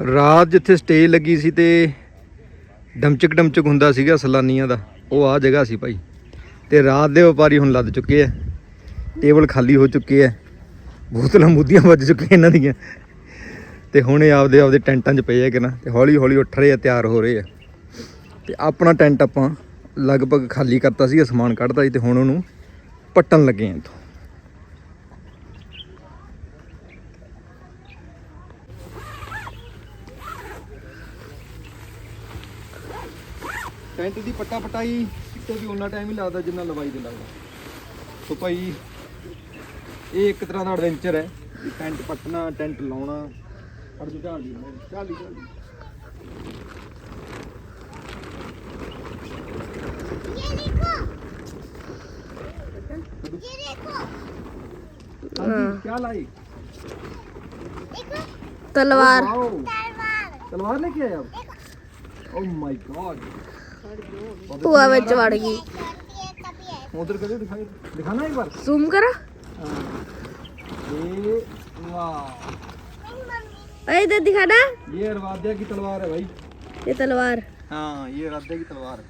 ਰਾਤ ਜਿੱਥੇ ਸਟੇ ਲੱਗੀ ਸੀ ਤੇ ਡਮਚਕ ਡਮਚਕ ਹੁੰਦਾ ਸੀਗਾ ਸਲਾਨੀਆਂ ਦਾ, ਉਹ ਆ ਜਗ੍ਹਾ ਸੀ ਭਾਈ। ਤੇ ਰਾਤ ਦੇ ਵਪਾਰੀ ਹੁਣ ਲੱਦ ਚੁੱਕੇ ਆ, ਟੇਬਲ ਖਾਲੀ ਹੋ ਚੁੱਕੇ ਆ, ਬੋਤਲਾਂ ਮੁੱਦੀਆਂ ਵੱਜ ਚੁੱਕੀਆਂ ਇਹਨਾਂ ਦੀਆਂ। ਤੇ ਹੁਣ ਇਹ ਆਪਦੇ ਆਪਦੇ ਟੈਂਟਾਂ 'ਚ ਪਏ ਆ ਕਿ ਨਾ, ਤੇ ਹੌਲੀ ਹੌਲੀ ਉੱਠ ਰਹੇ ਆ, ਤਿਆਰ ਹੋ ਰਹੇ ਆ। ਤੇ ਆਪਣਾ ਟੈਂਟ ਆਪਾਂ ਲਗਭਗ ਖਾਲੀ ਕਰਤਾ ਸੀ ਸਮਾਨ ਕੱਢਤਾ ਸੀ ਤੇ ਹੁਣ ਉਹਨੂੰ ਪੱਟਣ ਲੱਗੇ ਆ ਇੱਥੋਂ। ਟੈਂਟ ਦੀ ਪੱਟਾ ਪਟਾਈ ਤੇ ਵੀ ਉਹਨਾਂ ਟਾਈਮ ਹੀ ਲੱਗਦਾ ਜਿੰਨਾ ਲਵਾਈ ਦੇ ਲੱਗਦਾ ਸੋ ਭਾਈ ਇਹ ਇੱਕ ਤਰ੍ਹਾਂ ਦਾ ਐਡਵੈਂਚਰ ਹੈ ਵੀ ਟੈਂਟ ਪੱਟਣਾ ਟੈਂਟ ਲਾਉਣਾ ਅੜ ਜੂ ਝਾਲ ਦੀ ਝਾਲ ਦੀ ਝਾਲ ਦੀ ਹਾਂਜੀ ਕੀ ਲਾਈ तलवार वाओ तलवार लेके आए आप ओह माय गॉड हुआ ਵਿੱਚ ਵੜ ਗਈ उधर करो दिखाई दिखाना एक बार ਜ਼ੂਮ ਕਰ ये वाह ਓਏ ਇਧਰ ਦਿਖਾਣਾ ये अरवाद्या की तलवार है भाई ਇਹ ਤਲਵਾਰ हाँ ये अरवाद्या की तलवार है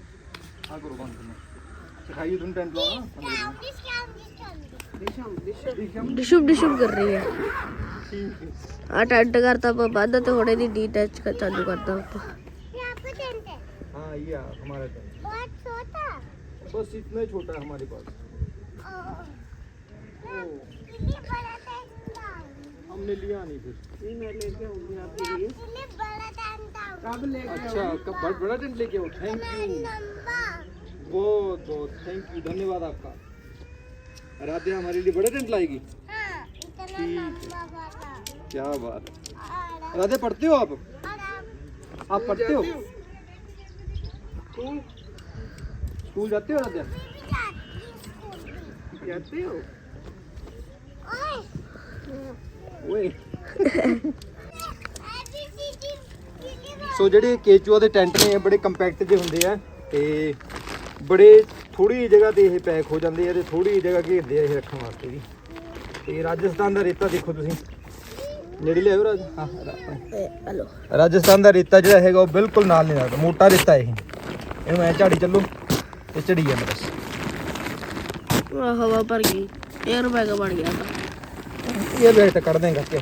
हाँ करो बंद करना सिखाइए तुम टेंट लाओ ਡਿਸ਼ੁਬ ਡਿਸ਼ੁਬ ਕਰ ਰਹੀ ਹੈ ਆ ਟੈਂਟ ਕਰਤਾ ਆਪਾਂ ਬੰਦ ਤੇ ਹੁਣੇ ਦੀ ਡੀਟੈਚ ਕਰ ਚਾਲੂ ਕਰਦਾ हाँ ये हमारा टेंट बस इतना ही छोटा है हमारे पास। हमने लिया नहीं फिर अच्छा कब बड़ा बड़ा टेंट लेके आओ थैंक यू बहुत बहुत थैंक यू धन्यवाद आपका। राधे हमारे लिए बड़ा टेंट लाएगी। क्या बात है। राधे पढ़ते हो आप? आप? पढ़ते हो? स्कूल जाते हो राधे जाते हो ओए ਸੋ ਜਿਹੜੇ ਕੇਚੂਆ ਦੇ ਟੈਂਟ ਨੇ ਇਹ ਬੜੇ ਕੰਪੈਕਟ ਜਿਹੇ ਹੁੰਦੇ ਆ ਤੇ ਬੜੇ ਥੋੜੀ ਜਗ੍ਹਾ ਤੇ ਇਹ ਪੈਕ ਹੋ ਜਾਂਦੇ ਆ ਤੇ ਥੋੜੀ ਜਗ੍ਹਾ ਘੇਰਦੇ ਆ ਇਹ ਰੱਖਣ ਵਾਸਤੇ ਵੀ ਤੇ ਰਾਜਸਥਾਨ ਦਾ ਰੇਤਾ ਦੇਖੋ ਤੁਸੀਂ ਨੇੜੇ ਲਿਆਓ ਰਾਜ ਹਾਂ ਰਾ- ਇਹ ਹਲੋ ਰਾਜਸਥਾਨ ਦਾ ਰੇਤਾ ਜਿਹੜਾ ਹੈਗਾ ਉਹ ਬਿਲਕੁਲ ਨਾਲ ਨਹੀਂ ਲੱਗਦਾ ਮੋਟਾ ਰੇਤਾ ਇਹ ਇਹਨੂੰ ਐ ਝਾੜੀ ਚੱਲੋ ਤੇ ਚੜੀ ਜਾਂਦਾ ਬਸ। ਪੂਰਾ ਹਵਾ ਭਰ ਗਈ। 에ਅਰ ਬੈਗ ਬਣ ਗਿਆ। ਤਾਂ ਇਹ ਤਾਂ ਕੱਢ ਦੇਂਗਾ ਕਿ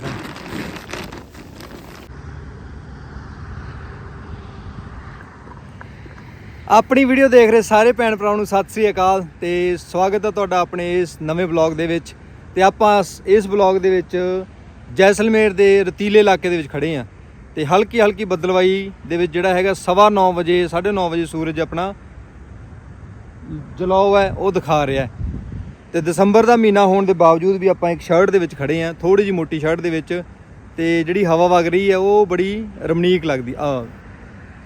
ਆਪਣੀ ਵੀਡੀਓ ਦੇਖ ਰਹੇ ਸਾਰੇ ਭੈਣ ਭਰਾਵਾਂ ਨੂੰ ਸਤਿ ਸ੍ਰੀ ਅਕਾਲ ਤੇ ਸਵਾਗਤ ਹੈ ਤੁਹਾਡਾ ਆਪਣੇ ਇਸ ਨਵੇਂ ਵਲੌਗ ਦੇ ਵਿੱਚ। ਤੇ ਆਪਾਂ ਇਸ- ਇਸ ਵਲੌਗ ਦੇ ਵਿੱਚ ਜੈਸਲਮੇਰ ਦੇ ਰਤੀਲੇ ਇਲਾਕੇ ਦੇ ਵਿੱਚ ਖੜੇ ਆ ਤੇ ਹਲਕੀ ਹਲਕੀ ਬੱਦਲਵਾਈ ਦੇ ਵਿੱਚ ਜਿਹੜਾ ਹੈਗਾ ਸਵਾ ਨੌ ਵਜੇ 9:30 ਵਜੇ ਸੂਰਜ ਆਪਣਾ ਜਲਾਓ ਹੈ, ਉਹ ਦਿਖਾ ਰਿਹਾ ਹੈ। ਤੇ ਦਸੰਬਰ ਦਾ ਮਹੀਨਾ ਹੋਣ ਦੇ ਬਾਵਜੂਦ ਵੀ ਆਪਾਂ ਇੱਕ ਸ਼ਰਟ ਦੇ ਵਿੱਚ ਖੜੇ ਆ ਥੋੜੀ ਜੀ ਮੋਟੀ ਸ਼ਰਟ ਦੇ ਵਿੱਚ ਤੇ ਜਿਹੜੀ ਹਵਾ ਵਗ ਰਹੀ ਹੈ, ਉਹ ਬੜੀ ਰਮਣੀਕ ਲੱਗਦੀ, ਆ,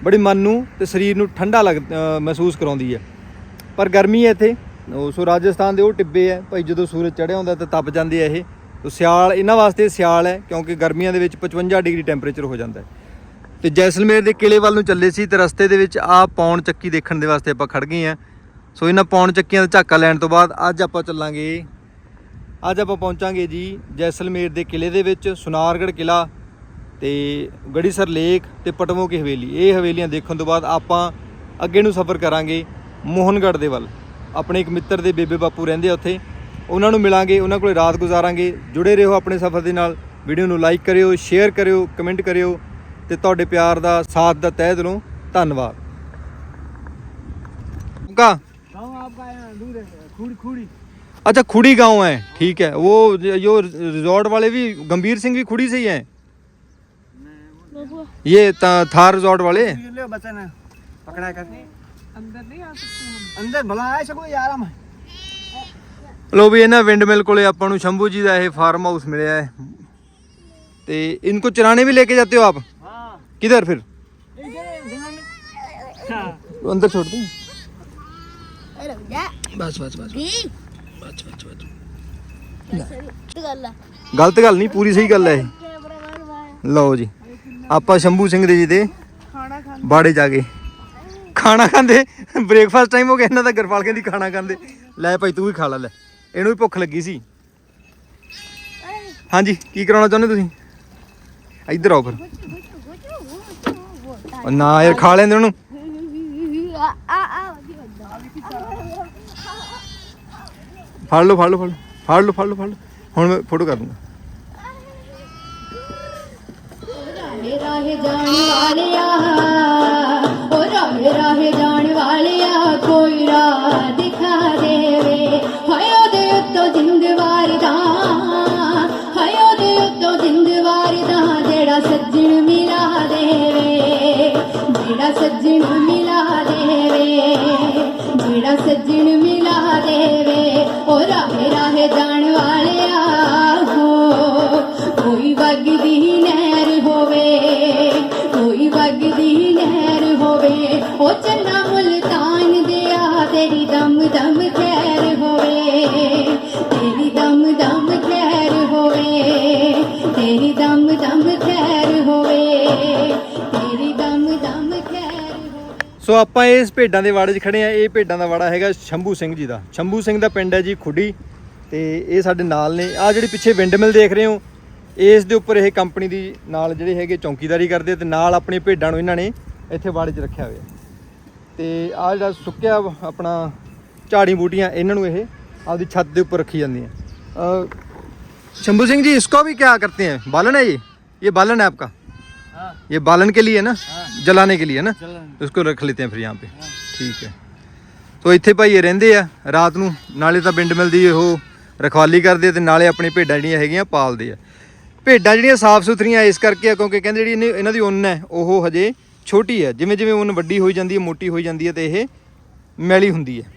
ਬੜੀ ਮਨ ਨੂੰ ਤੇ ਸਰੀਰ ਨੂੰ ਠੰਡਾ ਲੱਗ ਮਹਿਸੂਸ ਕਰਾਉਂਦੀ ਹੈ। ਪਰ ਗਰਮੀ ਹੈ ਇੱਥੇ, ਉਹ ਸੋ ਰਾਜਸਥਾਨ ਦੇ ਉਹ ਟਿੱਬੇ ਹੈ, ਭਾਈ ਜਦੋਂ ਸੂਰਜ ਚੜ੍ਹਿਆ ਹੁੰਦਾ ਤਾਂ ਤਪ ਜਾਂਦੇ ਆ ਇਹ। ਤੋ ਸਿਆਲ, ਇਹਨਾਂ ਵਾਸਤੇ ਸਿਆਲ ਹੈ, ਕਿਉਂਕਿ ਗਰਮੀਆਂ ਦੇ ਵਿੱਚ 55 ਡਿਗਰੀ ਟੈਂਪਰੇਚਰ ਹੋ ਜਾਂਦਾ ਹੈ। ਤੇ ਜੈਸਲਮੇਰ ਦੇ ਕਿਲੇ ਵੱਲ ਨੂੰ ਚੱਲੇ ਸੀ ਤੇ ਰਸਤੇ ਦੇ ਵਿੱਚ ਆ ਪੌਣ ਚੱਕੀ ਦੇਖਣ ਦੇ ਵਾਸਤੇ ਆਪਾਂ ਖੜ ਗਏ ਆ ਸੋ ਇਹਨਾਂ ਪੌਣ ਚੱਕੀਆਂ ਦਾ ਝਾਕਾ ਲੈਣ ਤੋਂ ਬਾਅਦ ਅੱਜ ਆਪਾਂ ਚੱਲਾਂਗੇ। ਅੱਜ ਆਪਾਂ ਪਹੁੰਚਾਂਗੇ ਜੀ ਜੈਸਲਮੇਰ ਦੇ ਕਿਲੇ ਦੇ ਵਿੱਚ, ਸੁਨਾਰਗੜ੍ਹ ਕਿਲਾ ਤੇ ਗੜੀਸਰ ਲੇਕ ਤੇ ਪਟਵੋਂ ਕੀ ਹਵੇਲੀ। ਇਹ ਹਵੇਲੀਆਂ ਦੇਖਣ ਤੋਂ ਬਾਅਦ ਆਪਾਂ ਅੱਗੇ ਨੂੰ ਸਫ਼ਰ ਕਰਾਂਗੇ ਮੋਹਨਗੜ੍ਹ ਦੇ ਵੱਲ। ਆਪਣੇ ਇੱਕ ਮਿੱਤਰ ਦੇ ਬੇਬੇ ਬਾਪੂ ਰਹਿੰਦੇ ਆ ਉੱਥੇ। ਉਹਨਾਂ ਨੂੰ ਮਿਲਾਂਗੇ ਉਹਨਾਂ ਕੋਲੇ ਰਾਤ ਗੁਜ਼ਾਰਾਂਗੇ ਜੁੜੇ ਰਹੋ ਆਪਣੇ ਸਫ਼ਰ ਦੇ ਨਾਲ ਵੀਡੀਓ ਨੂੰ ਲਾਈਕ ਕਰਿਓ ਸ਼ੇਅਰ ਕਰਿਓ ਕਮੈਂਟ ਕਰਿਓ ਤੇ ਤੁਹਾਡੇ ਪਿਆਰ ਦਾ ਸਾਥ ਦਾ ਤਹਿ ਦਿਲੋਂ ਧੰਨਵਾਦ ਕਾ गाँव आपका यहाँ दूर है खुड़ी खुड़ी अच्छा खुड़ी गांव है ठीक है वो जो रिजॉर्ट वाले भी गंभीर सिंह भी खुड़ी से ही हैं ये ता- थार रिजॉर्ट वाले ये ले बचन है पकड़ा कर अंदर नहीं आ सकते अंदर भला आए सको यार हम ਲੋ ਵੀ ਇਹਨਾਂ ਵਿੰਡ ਮਿਲ ਕੋਲੇ ਆਪਾਂ ਨੂੰ ਸ਼ੰਭੂ ਜੀ ਦਾ ਇਹ ਫਾਰਮ ਹਾਊਸ ਮਿਲਿਆ ਹੈ। ਤੇ ਇਨਕੋ ਚਰਾਣੇ ਵੀ ਲੈ ਕੇ ਜਾਂਦੇ ਹੋ ਆਪ? ਹਾਂ। ਕਿਧਰ ਫਿਰ? ਅੰਦਰ ਛੋੜ ਦੇ। ਬਸ ਬਸ ਬਸ। ਬਸ ਬਸ ਬਸ। ਗਲਤ ਗੱਲ ਨਹੀਂ ਪੂਰੀ ਸਹੀ ਗੱਲ ਹੈ ਇਹ। ਲਓ ਜੀ। ਆਪਾਂ ਸ਼ੰਭੂ ਸਿੰਘ ਦੇ ਜੀ ਦੇ ਬਾੜੇ ਜਾ ਕੇ। ਖਾਣਾ ਖਾਂਦੇ। ਬ੍ਰੇਕਫਾਸਟ ਟਾਈਮ ਹੋ ਗਿਆ ਇਹਨਾਂ ਦਾ ਗਰਪਾਲ ਕਹਿੰਦੀ ਖਾਣਾ ਖਾਂਦੇ। ਲੈ ਭਾਈ ਤੂੰ ਵੀ ਖਾ ਲੈ ਲੈ। ਇਹਨੂੰ ਵੀ ਭੁੱਖ ਲੱਗੀ ਸੀ। ਹਾਂਜੀ, ਕੀ ਕਰਾਉਣਾ ਚਾਹੁੰਦੇ ਤੁਸੀਂ? ਇੱਧਰ ਆਓ ਫਿਰ। ਉਹ ਨਾ ਯਾਰ, ਖਾ ਲੈਂਦੇ ਉਹਨੂੰ। ਫੜ ਲਓ ਫੜ ਲਓ ਫੜ ਲਓ ਫੜ ਲਓ ਫੜ ਲਓ ਫੜ ਲਓ। ਹੁਣ ਮੈਂ ਫੋਟੋ ਕਰ ਦੂੰਗਾ। ਰਾਹੇ ਰਾਹੇ ਜਾਣ ਵਾਲਿਆ ਓ ਰਾਹੇ ਰਾਹੇ ਸੋ ਆਪਾਂ ਇਸ ਭੇਡਾਂ ਦੇ ਵਾੜੇ 'ਚ ਖੜੇ ਆ ਇਹ ਭੇਡਾਂ ਦਾ ਵਾੜਾ ਹੈਗਾ ਸ਼ੰਭੂ ਸਿੰਘ ਜੀ ਦਾ ਸ਼ੰਭੂ ਸਿੰਘ ਦਾ ਪਿੰਡ ਹੈ ਜੀ ਖੁੱਡੀ ਤੇ ਇਹ ਸਾਡੇ ਨਾਲ ਨੇ ਆ ਜਿਹੜੀ ਪਿੱਛੇ ਵਿੰਡਮਿਲ ਦੇਖ ਰਹੇ ਹੋ ਇਸ ਦੇ ਉੱਪਰ ਇਹ ਕੰਪਨੀ ਦੀ ਨਾਲ ਜਿਹੜੇ ਹੈਗੇ ਚੌਕੀਦਾਰੀ ਕਰਦੇ ਆ ਤੇ ਨਾਲ ਆਪਣੀ ਭੇਡਾਂ ਨੂੰ ਇਹਨਾਂ ਨੇ ਇੱਥੇ ਵਾੜੇ 'ਚ ਰੱਖਿਆ ਹੋਇਆ ਤੇ ਆ ਜਿਹੜਾ ਸੁੱਕਿਆ ਵਾ ਆਪਣਾ ਝਾੜੀ ਬੂਟੀਆਂ ਇਹਨਾਂ ਨੂੰ ਇਹ ਆਪਦੀ ਛੱਤ ਦੇ ਉੱਪਰ ਰੱਖੀ ਜਾਂਦੀਆਂ ਅ, शंभू सिंह जी इसको भी क्या करते हैं बालन है ये ये बालन है आपका हाँ ये बालन के लिए है ना जलाने के लिए है ना चलन उसको रख लेते हैं फिर यहाँ पे ਠੀਕ ਹੈ ਸੋ ਇੱਥੇ ਭਾਈ ਇਹ ਰਹਿੰਦੇ ਆ ਰਾਤ ਨੂੰ ਨਾਲੇ ਤਾਂ ਬਿੰਡ ਮਿਲਦੀ ਉਹ ਰਖਵਾਲੀ ਕਰਦੇ ਆ ਤੇ ਨਾਲੇ ਆਪਣੀ ਭੇਡਾਂ ਜਿਹੜੀਆਂ ਹੈਗੀਆਂ ਪਾਲਦੇ ਆ ਭੇਡਾਂ ਜਿਹੜੀਆਂ ਸਾਫ਼ ਸੁਥਰੀਆਂ ਇਸ ਕਰਕੇ ਆ ਕਿਉਂਕਿ ਕਹਿੰਦੇ ਜਿਹੜੀ ਇਹਨੇ- ਇਹਨਾਂ ਦੀ ਉੱਨ ਹੈ ਉਹ ਹਜੇ ਛੋਟੀ ਹੈ ਜਿਵੇਂ ਜਿਵੇਂ ਉੱਨ ਵੱਡੀ ਹੋਈ ਜਾਂਦੀ ਹੈ ਮੋਟੀ ਹੋਈ ਜਾਂਦੀ ਹੈ ਤੇ ਇਹ ਮੈਲੀ ਹੁੰਦੀ ਹੈ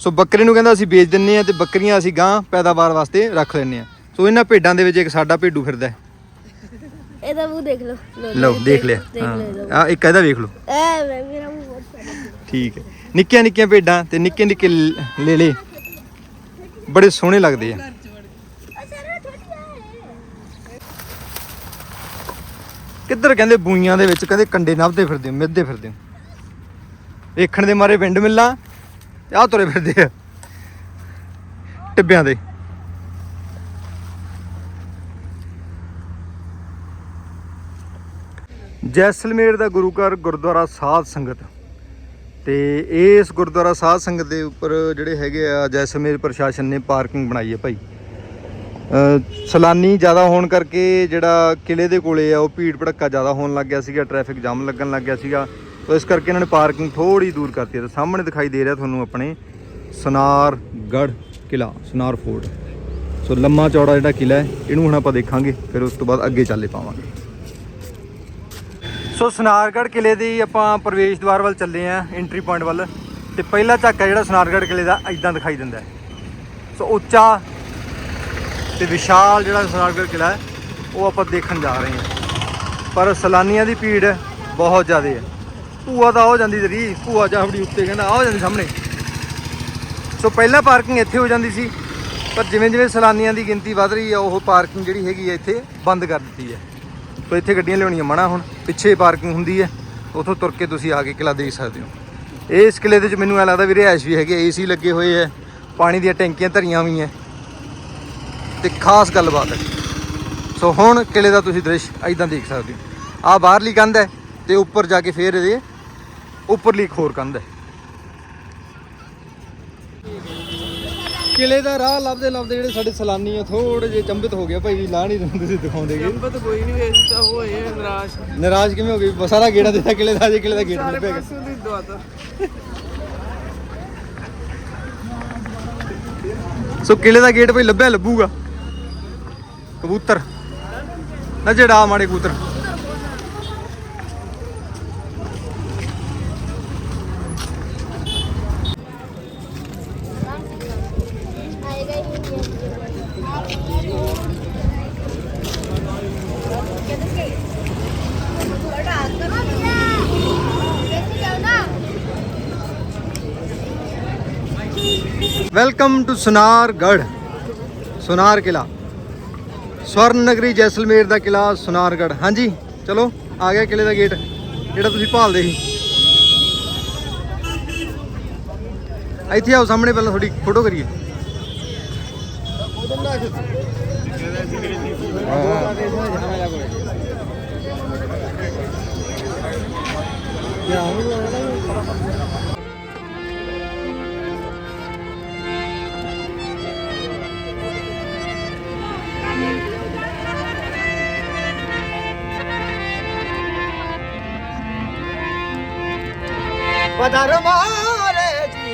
ਸੋ ਬੱਕਰੇ ਨੂੰ ਕਹਿੰਦਾ ਅਸੀਂ ਵੇਚ ਦਿੰਨੇ ਆ ਤੇ ਬੱਕਰੀਆਂ ਅਸੀਂ ਗਾਂ ਪੈਦਾਵਾਰ ਵਾਸਤੇ ਰੱਖ ਲੈਂਦੇ ਆ ਸੋ ਇਹਨਾਂ ਭੇਡਾਂ ਦੇ ਵਿੱਚ ਇੱਕ ਸਾਡਾ ਭੇਡੂ ਫਿਰਦਾ ਹੈ ਇਹਦਾ ਮੂੰਹ ਦੇਖ ਲਓ। ਲਓ ਦੇਖ ਲਿਆ। ਦੇਖ ਹਾਂ। ਲਿਆ ਆ ਇੱਕ ਇਹਦਾ ਵੇਖ ਲਓ। ਐ ਮੈਂ ਮੇਰਾ ਮੂੰਹ ਬਹੁਤ ਸੋਹਣਾ ਠੀਕ ਹੈ। ਨਿੱਕੀਆਂ ਨਿੱਕੀਆਂ ਭੇਡਾਂ ਤੇ ਨਿੱਕੇ ਨਿੱਕੇ ਲੇਲੇ ਬੜੇ ਸੋਹਣੇ ਲੱਗਦੇ ਆ। ਕਿੱਧਰ ਕਹਿੰਦੇ ਬੂਈਆਂ ਦੇ ਵਿੱਚ ਕਹਿੰਦੇ ਕੰਡੇ ਨੱਭਦੇ ਫਿਰਦੇ ਹੋ ਮਿੱਧਦੇ ਫਿਰਦੇ ਹੋ? ਵੇਖਣ ਦੇ ਮਾਰੇ ਪਿੰਡ ਮਿੱਲਾਂ ਤੇ ਆਹ ਤੁਰੇ ਫਿਰਦੇ ਆ। ਟਿੱਬਿਆਂ ਦੇ। ਜੈਸਲਮੇਰ ਦਾ ਗੁਰੂ ਘਰ ਗੁਰਦੁਆਰਾ ਸਾਧ ਸੰਗਤ। ਤੇ ਇਸ ਗੁਰਦੁਆਰਾ ਸਾਧ ਸੰਗਤ ਦੇ ਉੱਪਰ ਜਿਹੜੇ ਹੈਗੇ ਆ ਜੈਸਲਮੇਰ ਪ੍ਰਸ਼ਾਸਨ ਨੇ ਪਾਰਕਿੰਗ ਬਣਾਈ ਹੈ ਭਾਈ। ਅ, ਸੈਲਾਨੀ ਜ਼ਿਆਦਾ ਹੋਣ ਕਰਕੇ ਜਿਹੜਾ ਕਿਲੇ ਦੇ ਕੋਲੇ ਆ ਉਹ ਭੀੜ ਭੜੱਕਾ ਜ਼ਿਆਦਾ ਹੋਣ ਲੱਗ ਗਿਆ ਸੀਗਾ ਟ੍ਰੈਫਿਕ ਜਾਮ ਲੱਗਣ ਲੱਗ ਗਿਆ ਸੀਗਾ। ਤਾਂ ਇਸ ਕਰਕੇ ਇਹਨਾਂ ਨੇ ਪਾਰਕਿੰਗ ਥੋੜੀ ਦੂਰ ਕਰਤੀ ਹੈ ਤੇ ਸਾਹਮਣੇ ਦਿਖਾਈ ਦੇ ਰਿਹਾ ਤੁਹਾਨੂੰ ਆਪਣੇ ਸੁਨਾਰਗੜ੍ਹ ਕਿਲਾ ਸੁਨਾਰ ਫੋਰਟ। ਸੋ ਲੰਮਾ ਚੌੜਾ ਜਿਹੜਾ ਕਿਲਾ ਹੈ ਇਹਨੂੰ ਹੁਣ ਆਪਾਂ ਦੇਖਾਂਗੇ ਫਿਰ ਉਸ ਤੋਂ ਬਾਅਦ ਅੱਗੇ ਚੱਲੇ ਪਾਵਾਂਗੇ। ਸੋ ਸਨਾਰਗੜ੍ਹ ਕਿਲੇ ਦੀ ਆਪਾਂ ਪ੍ਰਵੇਸ਼ ਦੁਆਰ ਵੱਲ ਚੱਲੇ ਆਂ ਐਂਟਰੀ ਪੁਆਇੰਟ ਵੱਲ। ਤੇ ਪਹਿਲਾ ਝਾਕਾ ਜਿਹੜਾ ਸਨਾਰਗੜ੍ਹ ਕਿਲੇ ਦਾ ਇਦਾਂ ਦਿਖਾਈ ਦਿੰਦਾ ਸੋ ਉੱਚਾ ਤੇ ਵਿਸ਼ਾਲ ਜਿਹੜਾ ਸਨਾਰਗੜ੍ਹ ਕਿਲਾ ਹੈ, ਉਹ ਆਪਾਂ ਦੇਖਣ ਜਾ ਰਹੇ ਹਾਂ ਪਰ ਸੈਲਾਨੀਆਂ ਦੀ ਭੀੜ ਬਹੁਤ ਜ਼ਿਆਦਾ ਹੈ। ਭੂਆ ਤਾਂ ਹੋ ਜਾਂਦੀ ਤੇਰੀ, ਭੂਆ ਜਾਫੜੀ ਉੱਤੇ ਕਹਿੰਦਾ, ਆ ਹੋ ਜਾਂਦੀ ਸਾਹਮਣੇ। ਸੋ ਪਹਿਲਾਂ ਪਾਰਕਿੰਗ ਇੱਥੇ ਹੋ ਜਾਂਦੀ ਸੀ, ਪਰ ਜਿਵੇਂ ਜਿਵੇਂ ਸੈਲਾਨੀਆਂ ਦੀ ਗਿਣਤੀ ਵੱਧ ਰਹੀ ਹੈ, ਉਹ ਪਾਰਕਿੰਗ ਜਿਹੜੀ ਹੈਗੀ ਹੈ ਇੱਥੇ ਬੰਦ ਕਰ ਦਿੱਤੀ ਹੈ। ਸੋ ਇੱਥੇ ਗੱਡੀਆਂ ਲਿਆਉਣੀਆਂ ਮਨਾ ਹੁਣ, ਪਿੱਛੇ ਪਾਰਕਿੰਗ ਹੁੰਦੀ ਹੈ, ਉੱਥੋਂ ਤੁਰ ਕੇ ਤੁਸੀਂ ਆ ਕੇ ਕਿਲਾ ਦੇਖ ਸਕਦੇ ਹੋ। ਇਸ ਕਿਲੇ ਦੇ ਵਿੱਚ ਮੈਨੂੰ ਐ ਲੱਗਦਾ ਵੀ ਰਿਹਾਇਸ਼ ਵੀ ਹੈਗੇ ਏਸੀ ਲੱਗੇ ਹੋਏ ਹੈ, ਪਾਣੀ ਦੀਆਂ ਟੈਂਕੀਆਂ ਧਰੀਆਂ ਵੀ ਹੈ, ਤੇ ਖਾਸ ਗੱਲਬਾਤ ਹੈ। ਸੋ ਹੁਣ ਕਿਲੇ ਦਾ ਤੁਸੀਂ ਦ੍ਰਿਸ਼ ਐਦਾਂ ਦੇਖ ਸਕਦੇ ਹੋ। ਆ ਬਾਹਰਲੀ ਕੰਧ ਹੈ, ਤੇ ਉੱਪਰ ਜਾ ਕੇ ਫੇਰ ਇਹਦੇ ਉੱਪਰਲੀ ਇੱਕ ਹੋਰ ਕੰਧ ਹੈ। ਕਿਲੇ ਦਾ ਰਾਹ ਲੱਭਦੇ ਲੱਭਦੇ ਜਿਹੜੇ ਸਾਡੇ ਸੈਲਾਨੀ ਆ ਥੋੜੇ ਜਿਹੇ ਚੰਬਿਤ ਹੋ ਗਿਆ ਭਾਈ ਵੀ ਲਾਹ ਨਹੀਂ ਤੁਸੀਂ ਦਿਖਾਉਂਦੇਗੇ ਨੰਬਰ ਤਾਂ ਕੋਈ ਨਹੀਂ ਵੇਚਦਾ ਉਹ ਹੈ ਨਿਰਾਸ਼। ਨਾਰਾਜ਼ ਕਿਵੇਂ ਹੋ ਗਏ? ਬ- ਸਾਰਾ ਗੇੜਾ ਦਿੱਤਾ ਕਿਲੇ ਦਾ ਅਜੇ ਕਿਲੇ ਦਾ ਗੇਟ ਨਹੀਂ ਪਿਆ। ਪਾਸੇ ਦੀ ਦਵਾਤਾ ਸੋ ਕਿਲੇ ਦਾ ਗੇਟ ਭਾਈ ਲੱਭਿਆ ਲੱਭੂਗਾ। ਕਬੂਤਰ। ਨਾ ਜਿਹੜਾ ਮਾੜੇ ਕਬੂਤਰ। ਵੈਲਕਮ ਟੂ ਸੁਨਾਰਗੜ ਸੁਨਾਰ ਕਿਲਾ ਸਵਰਨ ਨਗਰੀ ਜੈਸਲਮੇਰ ਦਾ ਕਿਲਾ ਸੁਨਾਰਗੜ ਹਾਂਜੀ ਚਲੋ ਆ ਗਿਆ ਕਿਲੇ ਦਾ ਗੇਟ ਜਿਹੜਾ ਤੁਸੀਂ ਭਾਲਦੇ ਸੀ ਇੱਥੇ ਆਓ ਸਾਹਮਣੇ ਪਹਿਲਾਂ ਤੁਹਾਡੀ ਫੋਟੋ ਕਰੀਏ ਮਾਰੇ ਜੀ